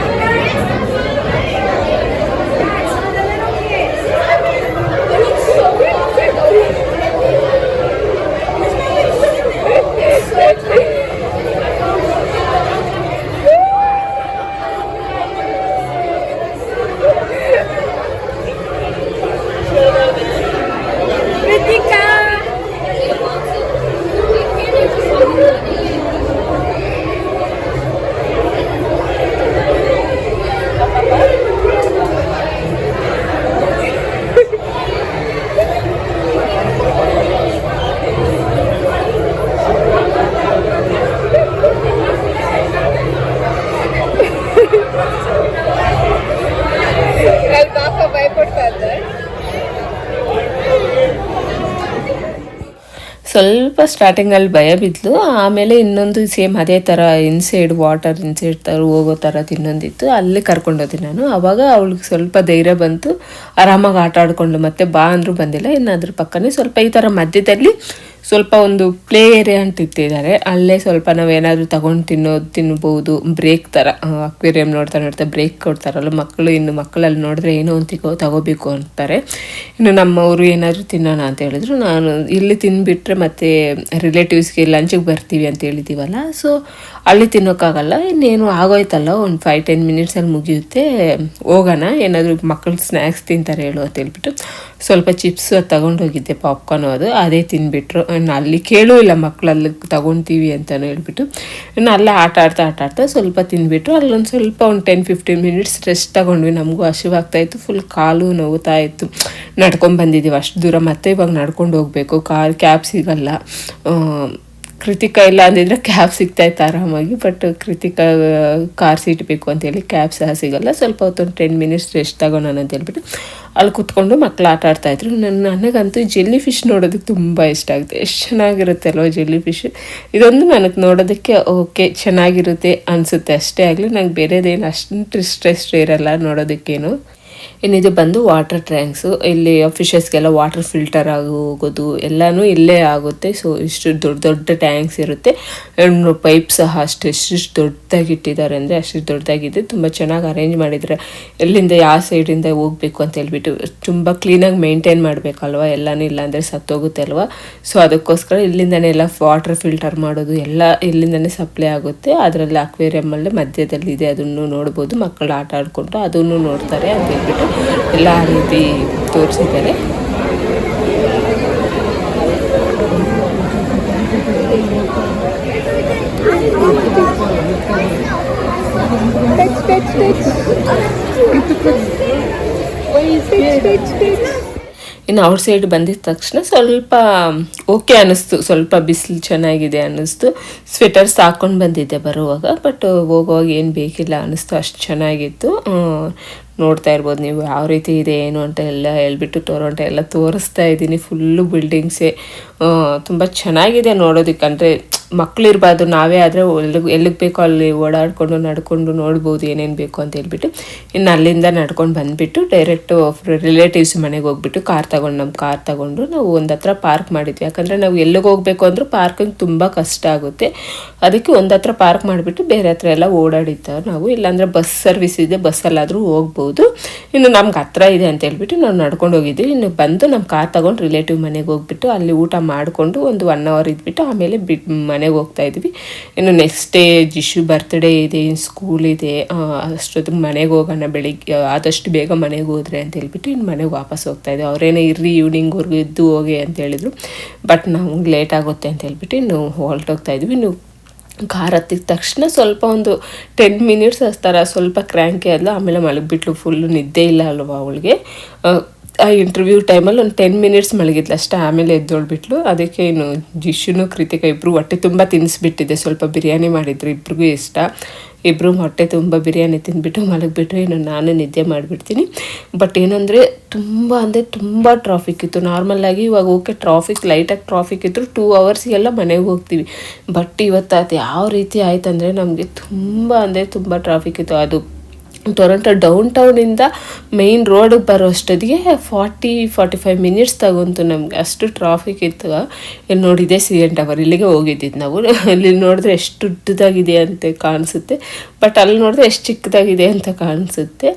ಸ್ವಲ್ಪ ಸ್ಟಾರ್ಟಿಂಗಲ್ಲಿ ಭಯ ಬಿದ್ಲು. ಆಮೇಲೆ ಇನ್ನೊಂದು ಸೇಮ್ ಅದೇ ಥರ ಇನ್ಸೈಡ್ ವಾಟರ್ ಇನ್ಸೈಡ್ ಥರ ಹೋಗೋ ಥರದ್ದು ಇನ್ನೊಂದಿತ್ತು. ಅಲ್ಲಿ ಕರ್ಕೊಂಡೋದೆ ನಾನು. ಆವಾಗ ಅವಳಿಗೆ ಸ್ವಲ್ಪ ಧೈರ್ಯ ಬಂತು. ಆರಾಮಾಗಿ ಆಟ ಆಡಿಕೊಂಡು ಮತ್ತೆ ಬಾ ಅಂದರೂ ಬಂದಿಲ್ಲ. ಇನ್ನು ಅದ್ರ ಪಕ್ಕನೇ ಸ್ವಲ್ಪ ಈ ಥರ ಮಧ್ಯದಲ್ಲಿ ಸ್ವಲ್ಪ ಒಂದು ಪ್ಲೇ ಏರಿಯಾ ಅಂತ ಇಟ್ಟಿದ್ದಾರೆ ಅಲ್ಲೇ ಸ್ವಲ್ಪ ನಾವೇನಾದರೂ ತಗೊಂಡು ತಿನ್ನೋದು ತಿನ್ಬೋದು. ಬ್ರೇಕ್ ಥರ ಅಕ್ವೇರಿಯಂ ನೋಡ್ತಾ ನೋಡ್ತಾ ಬ್ರೇಕ್ ಕೊಡ್ತಾರಲ್ಲ ಮಕ್ಕಳು ಇನ್ನು ಮಕ್ಕಳಲ್ಲಿ ನೋಡಿದ್ರೆ ಏನೋ ಒಂದು ತಿಗೋ ತಗೋಬೇಕು ಅಂತಾರೆ. ಇನ್ನು ನಮ್ಮವರು ಏನಾದರೂ ತಿನ್ನೋಣ ಅಂತ ಹೇಳಿದ್ರು. ನಾನು ಇಲ್ಲಿ ತಿಂದುಬಿಟ್ರೆ ಮತ್ತೆ ರಿಲೇಟಿವ್ಸ್ಗೆ ಲಂಚಿಗೆ ಬರ್ತೀವಿ ಅಂತ ಹೇಳಿದ್ದೀವಲ್ಲ ಸೊ ಅಲ್ಲಿ ತಿನ್ನೋಕ್ಕಾಗಲ್ಲ. ಇನ್ನೇನು ಆಗೋಯ್ತಲ್ಲ. ಒಂದು ಫೈವ್ ಟೆನ್ ಮಿನಿಟ್ಸಲ್ಲಿ ಮುಗಿಯುತ್ತೆ. ಹೋಗೋಣ. ಏನಾದರೂ ಮಕ್ಕಳು ಸ್ನ್ಯಾಕ್ಸ್ ತಿಂತಾರೆ ಹೇಳು ಅಂತ ಹೇಳ್ಬಿಟ್ಟು ಸ್ವಲ್ಪ ಚಿಪ್ಸ್ ಅದು ತಗೊಂಡೋಗಿದ್ದೆ ಪಾಪ್ಕಾರ್ನು ಅದು. ಅದೇ ತಿಂದ್ಬಿಟ್ರು ಇನ್ನು ಅಲ್ಲಿ ಕೇಳೂ ಇಲ್ಲ ಮಕ್ಕಳು ಅಲ್ಲಿ ತಗೊತೀವಿ ಅಂತಲೂ ಹೇಳ್ಬಿಟ್ಟು. ಇನ್ನು ಅಲ್ಲೇ ಆಟ ಆಡ್ತಾ ಆಟ ಆಡ್ತಾ ಸ್ವಲ್ಪ ತಿಂದುಬಿಟ್ಟು ಅಲ್ಲೊಂದು ಸ್ವಲ್ಪ ಒಂದು ಟೆನ್ ಫಿಫ್ಟೀನ್ ಮಿನಿಟ್ಸ್ ರೆಸ್ಟ್ ತಗೊಂಡ್ವಿ. ನಮಗೂ ಹಸಿವಾಗ್ತಾಯಿತ್ತು ಫುಲ್ ಕಾಲು ನೋವುತ್ತಾ ಇತ್ತು. ನಡ್ಕೊಂಡು ಬಂದಿದ್ದೀವಿ ಅಷ್ಟು ದೂರ ಮತ್ತೆ ಇವಾಗ ನಡ್ಕೊಂಡು ಹೋಗಬೇಕು. ಕಾರ್ ಕ್ಯಾಬ್ ಸಿಗಲ್ಲ ಕೃತಿಕಾ ಇಲ್ಲ ಅಂದಿದ್ರೆ ಕ್ಯಾಬ್ ಸಿಗ್ತಾ ಇತ್ತು ಆರಾಮಾಗಿ ಬಟ್ ಕೃತಿಕ ಕಾರ್ ಸೀಟ್ ಬೇಕು ಅಂತೇಳಿ ಕ್ಯಾಬ್ ಸಹ ಸಿಗಲ್ಲ. ಸ್ವಲ್ಪ ಹೊತ್ತು ಒಂದು ಟೆನ್ ಮಿನಿಟ್ಸ್ ರೆಸ್ಟ್ ತಗೋಣ ಅಂತ ಹೇಳ್ಬಿಟ್ಟು ಅಲ್ಲಿ ಕುತ್ಕೊಂಡು ಮಕ್ಕಳು ಆಟ ಆಡ್ತಾ ಇದ್ರು. ನನ್ನ ನನಗಂತೂ ಜೆಲ್ಲಿ ಫಿಶ್ ನೋಡೋದಕ್ಕೆ ತುಂಬ ಇಷ್ಟ ಆಗುತ್ತೆ. ಎಷ್ಟು ಚೆನ್ನಾಗಿರುತ್ತೆ ಅಲ್ವ ಜೆಲ್ಲಿ ಫಿಶ್ ಇದೊಂದು ನನಗೆ ನೋಡೋದಕ್ಕೆ ಓಕೆ ಚೆನ್ನಾಗಿರುತ್ತೆ ಅನಿಸುತ್ತೆ. ಅಷ್ಟೇ ಆಗಲಿ, ನಂಗೆ ಬೇರೆದೇನು ಅಷ್ಟು ಸ್ಟ್ರೆಸ್ ಇರಲ್ಲ ನೋಡೋದಕ್ಕೇನು. ಇನ್ನಿದು ಬಂದು ವಾಟರ್ ಟ್ಯಾಂಕ್ಸು ಇಲ್ಲಿ ಫಿಶಸ್ಗೆಲ್ಲ ವಾಟರ್ ಫಿಲ್ಟರ್ ಆಗಿ ಹೋಗೋದು, ಎಲ್ಲನೂ ಇಲ್ಲೇ ಆಗುತ್ತೆ. ಸೊ ಇಷ್ಟು ದೊಡ್ಡ ದೊಡ್ಡ ಟ್ಯಾಂಕ್ಸ್ ಇರುತ್ತೆ. ಪೈಪ್ ಸಹ ಅಷ್ಟು ಎಷ್ಟಿಷ್ಟು ದೊಡ್ಡದಾಗಿ ಇಟ್ಟಿದ್ದಾರೆ ಅಂದರೆ ಅಷ್ಟು ದೊಡ್ಡದಾಗಿದೆ ತುಂಬ ಚೆನ್ನಾಗಿ ಅರೇಂಜ್ ಮಾಡಿದರೆ ಎಲ್ಲಿಂದ ಯಾವ ಸೈಡಿಂದ ಹೋಗಬೇಕು ಅಂತ ಹೇಳ್ಬಿಟ್ಟು ತುಂಬ ಕ್ಲೀನಾಗಿ ಮೇಂಟೈನ್ ಮಾಡಬೇಕಲ್ವ? ಎಲ್ಲನೂ ಇಲ್ಲಾಂದರೆ ಸತ್ತೋಗುತ್ತೆ ಅಲ್ವಾ? ಸೊ ಅದಕ್ಕೋಸ್ಕರ ಇಲ್ಲಿಂದನೇ ಎಲ್ಲ ವಾಟರ್ ಫಿಲ್ಟರ್ ಮಾಡೋದು ಎಲ್ಲ ಇಲ್ಲಿಂದನೇ ಸಪ್ಲೈ ಆಗುತ್ತೆ. ಅದರಲ್ಲಿ ಅಕ್ವೇರಿಯಮ್ಮಲ್ಲೇ ಮಧ್ಯದಲ್ಲಿ ಇದೆ ಅದನ್ನು ನೋಡ್ಬೋದು. ಮಕ್ಕಳು ಆಟ ಆಡಿಕೊಂಡು ಅದನ್ನು ನೋಡ್ತಾರೆ ಅಂತ ಹೇಳ್ಬಿಟ್ಟು ಎಲ್ಲ ರೀತಿ ತೋರಿಸಿದ್ದಾರೆ. ಇನ್ನು ಔಟ್ ಸೈಡ್ ಬಂದಿದ ತಕ್ಷಣ ಸ್ವಲ್ಪ ಓಕೆ ಅನ್ನಿಸ್ತು. ಸ್ವಲ್ಪ ಬಿಸಿಲು ಚೆನ್ನಾಗಿದೆ ಅನ್ನಿಸ್ತು. ಸ್ವೆಟರ್ಸ್ ಹಾಕ್ಕೊಂಡು ಬಂದಿದ್ದೆ ಬರುವಾಗ ಬಟ್ ಹೋಗುವಾಗ ಏನು ಬೇಕಿಲ್ಲ ಅನ್ನಿಸ್ತು. ಅಷ್ಟು ಚೆನ್ನಾಗಿತ್ತು. ನೋಡ್ತಾ ಇರ್ಬೋದು ನೀವು ಯಾವ ರೀತಿ ಇದೆ, ಏನು ಅಂತ ಎಲ್ಲ ಹೇಳ್ಬಿಟ್ಟು ಟೊರೊಂಟೊ ಎಲ್ಲ ತೋರಿಸ್ತಾ ಇದ್ದೀನಿ. ಫುಲ್ಲು ಬಿಲ್ಡಿಂಗ್ಸೇ ತುಂಬ ಚೆನ್ನಾಗಿದೆ ನೋಡೋದಕ್ಕೆ ಇರಬಾರ್ದು ನಾವೇ ಆದರೆ ಎಲ್ಲಿಗೆ ಎಲ್ಲಿಗೆ ಬೇಕೋ ಅಲ್ಲಿ ಓಡಾಡಿಕೊಂಡು, ನಡ್ಕೊಂಡು ನೋಡ್ಬೋದು ಏನೇನು ಬೇಕು ಅಂತ ಹೇಳ್ಬಿಟ್ಟು ಇನ್ನು ಅಲ್ಲಿಂದ ನಡ್ಕೊಂಡು ಬಂದುಬಿಟ್ಟು ಡೈರೆಕ್ಟು ರಿಲೇಟಿವ್ಸ್ ಮನೆಗೆ ಹೋಗ್ಬಿಟ್ಟು ಕಾರ್ ತಗೊಂಡು ನಮ್ಮ ಕಾರ್ ತಗೊಂಡು ನಾವು ಒಂದು ಹತ್ರ ಪಾರ್ಕ್ ಮಾಡಿದ್ವಿ. ಯಾಕಂದರೆ ನಾವು ಎಲ್ಲಿಗೆ ಹೋಗಬೇಕು ಅಂದರೂ ಪಾರ್ಕಿಂಗ್ ತುಂಬ ಕಷ್ಟ ಆಗುತ್ತೆ. ಅದಕ್ಕೆ ಒಂದು ಹತ್ರ ಪಾರ್ಕ್ ಮಾಡಿಬಿಟ್ಟು ಬೇರೆ ಹತ್ರ ಎಲ್ಲ ಓಡಾಡಿದ್ದ ನಾವು. ಇಲ್ಲಾಂದರೆ ಬಸ್ ಸರ್ವಿಸ್ ಇದೆ ಬಸ್ಸಲ್ಲಾದರೂ ಹೋಗ್ಬೋದು. ಇನ್ನು ನಮ್ಗೆ ಹತ್ರ ಇದೆ ಅಂತ ಹೇಳ್ಬಿಟ್ಟು ನಾವು ನಡ್ಕೊಂಡು ಹೋಗಿದ್ವಿ. ಇನ್ನು ಬಂದು ನಮ್ಮ ಕಾರ್ ತಗೊಂಡು ರಿಲೇಟಿವ್ ಮನೆಗೆ ಹೋಗ್ಬಿಟ್ಟು ಅಲ್ಲಿ ಊಟ ಮಾಡಿಕೊಂಡು ಒಂದು ಒನ್ ಅವರ್ ಇದ್ಬಿಟ್ಟು ಆಮೇಲೆ ಬಿಟ್ಟು ಮನೆಗೆ ಹೋಗ್ತಾ ಇದ್ವಿ. ಇನ್ನು ನೆಕ್ಸ್ಟ್ ಡೇ ಜಿಶು ಬರ್ತ್ಡೇ ಇದೆ ಇನ್ನು ಸ್ಕೂಲ್ ಇದೆ ಅಷ್ಟೊತ್ತಿಗೆ ಮನೆಗೆ ಹೋಗೋಣ ಬೆಳಿಗ್ಗೆ ಆದಷ್ಟು ಬೇಗ ಮನೆಗೆ ಹೋದ್ರೆ ಅಂತ ಹೇಳ್ಬಿಟ್ಟು ಇನ್ನು ಮನೆಗೆ ವಾಪಸ್ ಹೋಗ್ತಾ ಇದ್ವಿ. ಅವರೇನೇ ಇರ್ರಿ ಈವ್ನಿಂಗ್ವರೆಗೂ ಇದ್ದು ಹೋಗಿ ಅಂತ ಹೇಳಿದರು. ಬಟ್ ನಮ್ಗೆ ಲೇಟ್ ಆಗುತ್ತೆ ಅಂತ ಹೇಳ್ಬಿಟ್ಟು ಇನ್ನು ಹೊರಟೋಗ್ತಾ ಇದ್ವಿ. ಇನ್ನು ಕಾರ್ ಹತ್ತಿದ ತಕ್ಷಣ ಸ್ವಲ್ಪ ಒಂದು ಟೆನ್ ಮಿನಿಟ್ಸ್ ಹಚ್ತಾರೆ ಸ್ವಲ್ಪ ಕ್ರ್ಯಾಂಕಿ ಆದ್ಲು ಆಮೇಲೆ ಮಲಗಿಬಿಟ್ಲು. ಫುಲ್ಲು ನಿದ್ದೆ ಇಲ್ಲ ಅಲ್ವಾ ಅವಳಿಗೆ. ಆ ಇಂಟರ್ವ್ಯೂ ಟೈಮಲ್ಲಿ ಒಂದು ಟೆನ್ ಮಿನಿಟ್ಸ್ ಮಲಗಿದ್ಲು ಅಷ್ಟೇ, ಆಮೇಲೆ ಎದ್ದೊಳ್ಬಿಟ್ಲು. ಅದಕ್ಕೆ ಇನ್ನು ಜಿಶುನು ಕೃತಿಕ ಇಬ್ಬರು ಹೊಟ್ಟೆ ತುಂಬ ತಿನ್ನಿಸ್ಬಿಟ್ಟಿದೆ ಸ್ವಲ್ಪ ಬಿರಿಯಾನಿ ಮಾಡಿದ್ರು, ಇಬ್ರಿಗೂ ಇಷ್ಟ. ಇಬ್ಬರು ಹೊಟ್ಟೆ ತುಂಬ ಬಿರಿಯಾನಿ ತಿಂದ್ಬಿಟ್ಟು ಮಲಗಿಬಿಟ್ರು ಇನ್ನು ನಾನು ನಿದ್ದೆ ಮಾಡಿಬಿಡ್ತೀನಿ. ಬಟ್ ಏನಂದರೆ ತುಂಬ ಅಂದರೆ ತುಂಬ ಟ್ರಾಫಿಕ್ ಇತ್ತು. ನಾರ್ಮಲ್ಲಾಗಿ ಇವಾಗ ಓಕೆ ಟ್ರಾಫಿಕ್ ಲೈಟಾಗಿ ಟ್ರಾಫಿಕ್ ಇದ್ದರೂ ಟೂ ಅವರ್ಸಿಗೆಲ್ಲ ಮನೆಗೆ ಹೋಗ್ತೀವಿ. ಬಟ್ ಇವತ್ತು ಅದು ಯಾವ ರೀತಿ ಆಯ್ತಂದರೆ ನಮಗೆ ತುಂಬ ಅಂದರೆ ತುಂಬ ಟ್ರಾಫಿಕ್ ಇತ್ತು. ಅದು ಟೊರೊಂಟೊ ಡೌನ್ ಟೌನಿಂದ ಮೇಯ್ನ್ ರೋಡಿಗೆ ಬರೋ ಅಷ್ಟೊತ್ತಿಗೆ ಫಾರ್ಟಿ ಫಾರ್ಟಿ ಫೈವ್ ಮಿನಿಟ್ಸ್ ತಗೊಂತು ನಮಗೆ ಅಷ್ಟು ಟ್ರಾಫಿಕ್ ಇತ್ತು. ಇಲ್ಲಿ ನೋಡಿದೆ ಸಿ ಎನ್ ಟವರ್ ಇಲ್ಲಿಗೆ ಹೋಗಿದ್ದಿದ್ದು ನಾವು. ಇಲ್ಲಿ ನೋಡಿದ್ರೆ ಎಷ್ಟು ಉದ್ದದಾಗಿದೆ ಅಂತ ಕಾಣಿಸುತ್ತೆ. ಬಟ್ ಅಲ್ಲಿ ನೋಡಿದ್ರೆ ಎಷ್ಟು ಚಿಕ್ಕದಾಗಿದೆ ಅಂತ ಕಾಣಿಸುತ್ತೆ.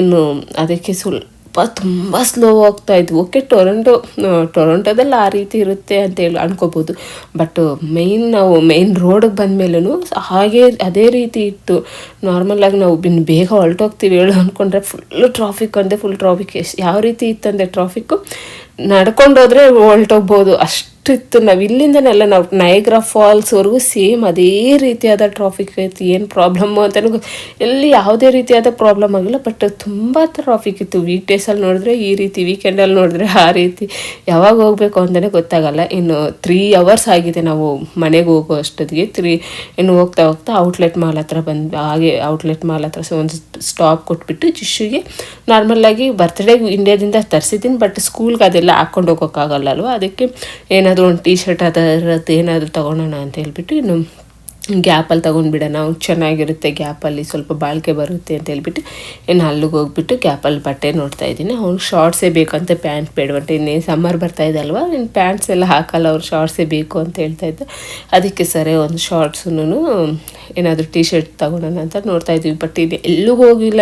ಇನ್ನು ಅದಕ್ಕೆ ಸ್ವಲ್ಪ ತುಂಬ ತುಂಬ ಸ್ಲೋ ಹೋಗ್ತಾ ಇದ್ವು. ಓಕೆ ಟೊರೊಂಟೊ ಟೊರೊಂಟೊದಲ್ಲಿ ಆ ರೀತಿ ಇರುತ್ತೆ ಅಂತ ಹೇಳಿ ಅನ್ಕೋಬೋದು. ಬಟ್ ಮೇಯ್ನ್ ನಾವು ಮೇಯ್ನ್ ರೋಡಿಗೆ ಬಂದಮೇಲೂ ಹಾಗೆ ಅದೇ ರೀತಿ ಇತ್ತು. ನಾರ್ಮಲಾಗಿ ನಾವು ಬಿನ್ ಬೇಗ ಹೊರಟೋಗ್ತೀವಿ ಹೇಳು ಅಂದ್ಕೊಂಡ್ರೆ ಫುಲ್ಲು ಟ್ರಾಫಿಕ್ ಅಂದರೆ ಫುಲ್ ಟ್ರಾಫಿಕ್ ಎಷ್ಟು ಯಾವ ರೀತಿ ಇತ್ತಂದರೆ ಟ್ರಾಫಿಕ್ಕು ನಡ್ಕೊಂಡೋದ್ರೆ ಹೊರಟೋಗ್ಬೋದು. ಅಷ್ಟು ಇತ್ತು ನಾವು ಇಲ್ಲಿಂದನೆಲ್ಲ ನಾವು ನೈಗ್ರಾ ಫಾಲ್ಸ್ವರೆಗೂ ಸೇಮ್ ಅದೇ ರೀತಿಯಾದ ಟ್ರಾಫಿಕ್ ಇತ್ತು. ಏನು ಪ್ರಾಬ್ಲಮ್ಮು ಅಂತಲೂ ಗೊ- ಎಲ್ಲಿ ಯಾವುದೇ ರೀತಿಯಾದ ಪ್ರಾಬ್ಲಮ್ ಆಗಿಲ್ಲ ಬಟ್ ತುಂಬ ಟ್ರಾಫಿಕ್ ಇತ್ತು. ವೀಕ್ ಡೇಸಲ್ಲಿ ನೋಡಿದ್ರೆ ಈ ರೀತಿ ವೀಕೆಂಡಲ್ಲಿ ನೋಡಿದ್ರೆ ಆ ರೀತಿ. ಯಾವಾಗ ಹೋಗಬೇಕು ಅಂತಲೇ ಗೊತ್ತಾಗಲ್ಲ. ಇನ್ನು ತ್ರೀ ಅವರ್ಸ್ ಆಗಿದೆ ನಾವು ಮನೆಗೆ ಹೋಗೋ ಅಷ್ಟೊತ್ತಿಗೆ. ತ್ರೀ ಇನ್ನು ಹೋಗ್ತಾ ಹೋಗ್ತಾ ಔಟ್ಲೆಟ್ ಮಾಲ್ ಹತ್ರ ಬಂದು, ಹಾಗೆ ಔಟ್ಲೆಟ್ ಮಾಲ್ ಹತ್ರ ಒಂದು ಸ್ಟಾಪ್ ಕೊಟ್ಬಿಟ್ಟು ಜಿಶುಗೆ ನಾರ್ಮಲ್ಲಾಗಿ ಬರ್ತ್ಡೇಗೆ ಇಂಡಿಯಾದಿಂದ ತರಿಸಿದ್ದೀನಿ ಬಟ್ ಸ್ಕೂಲ್ಗೆ ಅದೆಲ್ಲ ಹಾಕ್ಕೊಂಡು ಹೋಗೋಕ್ಕಾಗಲ್ಲ ಅಲ್ವಾ? ಅದಕ್ಕೆ ಏನಾದರೂ ಒಂದು ಟೀ ಶರ್ಟ್ ಅದರದ್ದು ಏನಾದರೂ ತೊಗೊಳೋಣ ಅಂತ ಹೇಳ್ಬಿಟ್ಟು ಇನ್ನು ಗ್ಯಾಪಲ್ಲಿ ತೊಗೊಂಡ್ಬಿಡೋಣ. ಅವ್ನು ಚೆನ್ನಾಗಿರುತ್ತೆ ಗ್ಯಾಪಲ್ಲಿ ಸ್ವಲ್ಪ ಬಾಳಿಕೆ ಬರುತ್ತೆ ಅಂತ ಹೇಳ್ಬಿಟ್ಟು ಇನ್ನು ಅಲ್ಲಿಗೆ ಹೋಗ್ಬಿಟ್ಟು ಗ್ಯಾಪಲ್ಲಿ ಬಟ್ಟೆ ನೋಡ್ತಾ ಇದ್ದೀನಿ. ಅವ್ನು ಶಾರ್ಟ್ಸೇ ಬೇಕಂತ ಪ್ಯಾಂಟ್ ಬೇಡವಂತೆ. ಇನ್ನೇ ಸಮ್ಮರ್ ಬರ್ತಾ ಇದ್ದಲ್ವ ಇನ್ನು ಪ್ಯಾಂಟ್ಸ್ ಎಲ್ಲ ಹಾಕಲ್ಲ, ಅವ್ರು ಶಾರ್ಟ್ಸೇ ಬೇಕು ಅಂತ ಹೇಳ್ತಾ ಇದ್ದ. ಅದಕ್ಕೆ ಸರಿ, ಒಂದು ಶಾರ್ಟ್ಸನ್ನು ಏನಾದರೂ ಟೀ ಶರ್ಟ್ ತಗೊಳೋಣ ಅಂತ ನೋಡ್ತಾ ಇದ್ದೀವಿ ಬಟ್ ಇದು ಎಲ್ಲೂ ಹೋಗಿಲ್ಲ.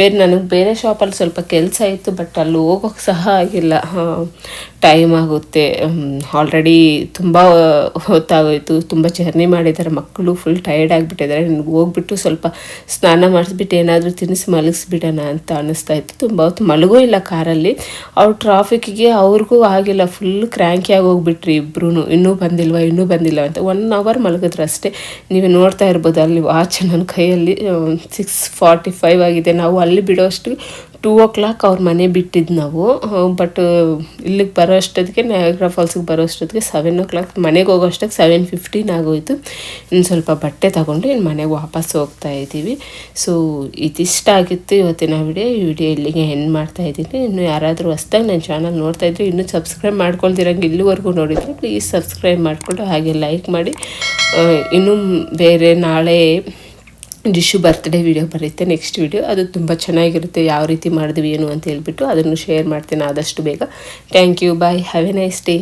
ಬೇರೆ ನನಗೆ ಬೇರೆ ಶಾಪಲ್ಲಿ ಸ್ವಲ್ಪ ಕೆಲಸ ಇತ್ತು ಬಟ್ ಅಲ್ಲಿ ಹೋಗೋಕ್ಕೆ ಸಹ ಆಗಿಲ್ಲ. ಟೈಮ್ ಆಗುತ್ತೆ. ಆಲ್ರೆಡಿ ತುಂಬ ಹೊತ್ತಾಗೋಯಿತು. ತುಂಬ ಜರ್ನಿ ಮಾಡಿದ್ದಾರೆ. ಮಕ್ಕಳು ಫುಲ್ ಟೈರ್ಡ್ ಆಗಿಬಿಟ್ಟಿದ್ದಾರೆ. ನನಗೆ ಹೋಗ್ಬಿಟ್ಟು ಸ್ವಲ್ಪ ಸ್ನಾನ ಮಾಡಿಸ್ಬಿಟ್ಟು ಏನಾದರೂ ತಿನ್ನಿಸಿ ಮಲಗಿಸ್ಬಿಡೋಣ ಅಂತ ಅನ್ನಿಸ್ತಾ ಇತ್ತು. ತುಂಬ ಹೊತ್ತು ಮಲಗೋ ಇಲ್ಲ ಕಾರಲ್ಲಿ. ಅವ್ರು ಟ್ರಾಫಿಕ್ಗೆ ಅವ್ರಿಗೂ ಆಗಿಲ್ಲ. ಫುಲ್ ಕ್ರ್ಯಾಂಕಿಯಾಗಿ ಹೋಗ್ಬಿಟ್ರಿ ಇಬ್ರು ಇನ್ನೂ ಬಂದಿಲ್ವಾ, ಇನ್ನೂ ಬಂದಿಲ್ಲ ಅಂತ. ಒನ್ ಅವರ್ ಮಲಗಿದ್ರು ಅಷ್ಟೇ. ನೀವು ನೋಡ್ತಾ ಇರ್ಬೋದು. ಅಲ್ಲಿ ವಾಚ್ ನನ್ನ ಕೈಯಲ್ಲಿ ಸಿಕ್ಸ್ ಫಾರ್ಟಿ ಫೈವ್ ಆಗಿದೆ. ನಾವು ಅಲ್ಲಿ ಬಿಡೋಷ್ಟು ಟೂ ಓ ಕ್ಲಾಕ್ ಅವ್ರ ಮನೆ ಬಿಟ್ಟಿದ್ದು ನಾವು. ಬಟ್ ಇಲ್ಲಿಗೆ ಬರೋ ಅಷ್ಟೊತ್ತಿಗೆ ನಯಾಗ್ರಾ ಫಾಲ್ಸಿಗೆ ಬರೋ ಅಷ್ಟೊತ್ತಿಗೆ ಸೆವೆನ್ ಓ ಕ್ಲಾಕ್ ಮನೆಗೆ ಹೋಗೋ ಅಷ್ಟಕ್ಕೆ ಸೆವೆನ್ ಫಿಫ್ಟೀನ್ ಆಗೋಯ್ತು. ಇನ್ನು ಸ್ವಲ್ಪ ಬಟ್ಟೆ ತಗೊಂಡು ಇನ್ನು ಮನೆಗೆ ವಾಪಸ್ ಹೋಗ್ತಾ ಇದ್ದೀವಿ. ಸೊ ಇದಿಷ್ಟ ಆಗಿತ್ತು ಇವತ್ತಿನ ವಿಡಿಯೋ. ಈ ವಿಡಿಯೋ ಇಲ್ಲಿಗೆ ಹೆಣ್ ಮಾಡ್ತಾ ಇದ್ದೀನಿ. ಇನ್ನು ಯಾರಾದರೂ ಹೊಸ್ದಾಗಿ ನನ್ನ ಚಾನಲ್ ನೋಡ್ತಾ ಇದ್ರೆ ಇನ್ನೂ ಸಬ್ಸ್ಕ್ರೈಬ್ ಮಾಡ್ಕೊಳ್ದಿರಂಗೆ ಇಲ್ಲಿವರೆಗೂ ನೋಡಿದರೆ ಪ್ಲೀಸ್ ಸಬ್ಸ್ಕ್ರೈಬ್ ಮಾಡಿಕೊಂಡು ಹಾಗೆ ಲೈಕ್ ಮಾಡಿ. ಇನ್ನೂ ಬೇರೆ ನಾಳೆ ಡಿಶು ಬರ್ತ್ಡೇ ವಿಡಿಯೋ ಬರುತ್ತೆ, ನೆಕ್ಸ್ಟ್ ವಿಡಿಯೋ. ಅದು ತುಂಬ ಚೆನ್ನಾಗಿರುತ್ತೆ, ಯಾವ ರೀತಿ ಮಾಡಿದ್ವಿ ಏನು ಅಂತ ಹೇಳ್ಬಿಟ್ಟು ಅದನ್ನು ಶೇರ್ ಮಾಡ್ತೀನಿ ಆದಷ್ಟು ಬೇಗ. Thank you bye have a nice day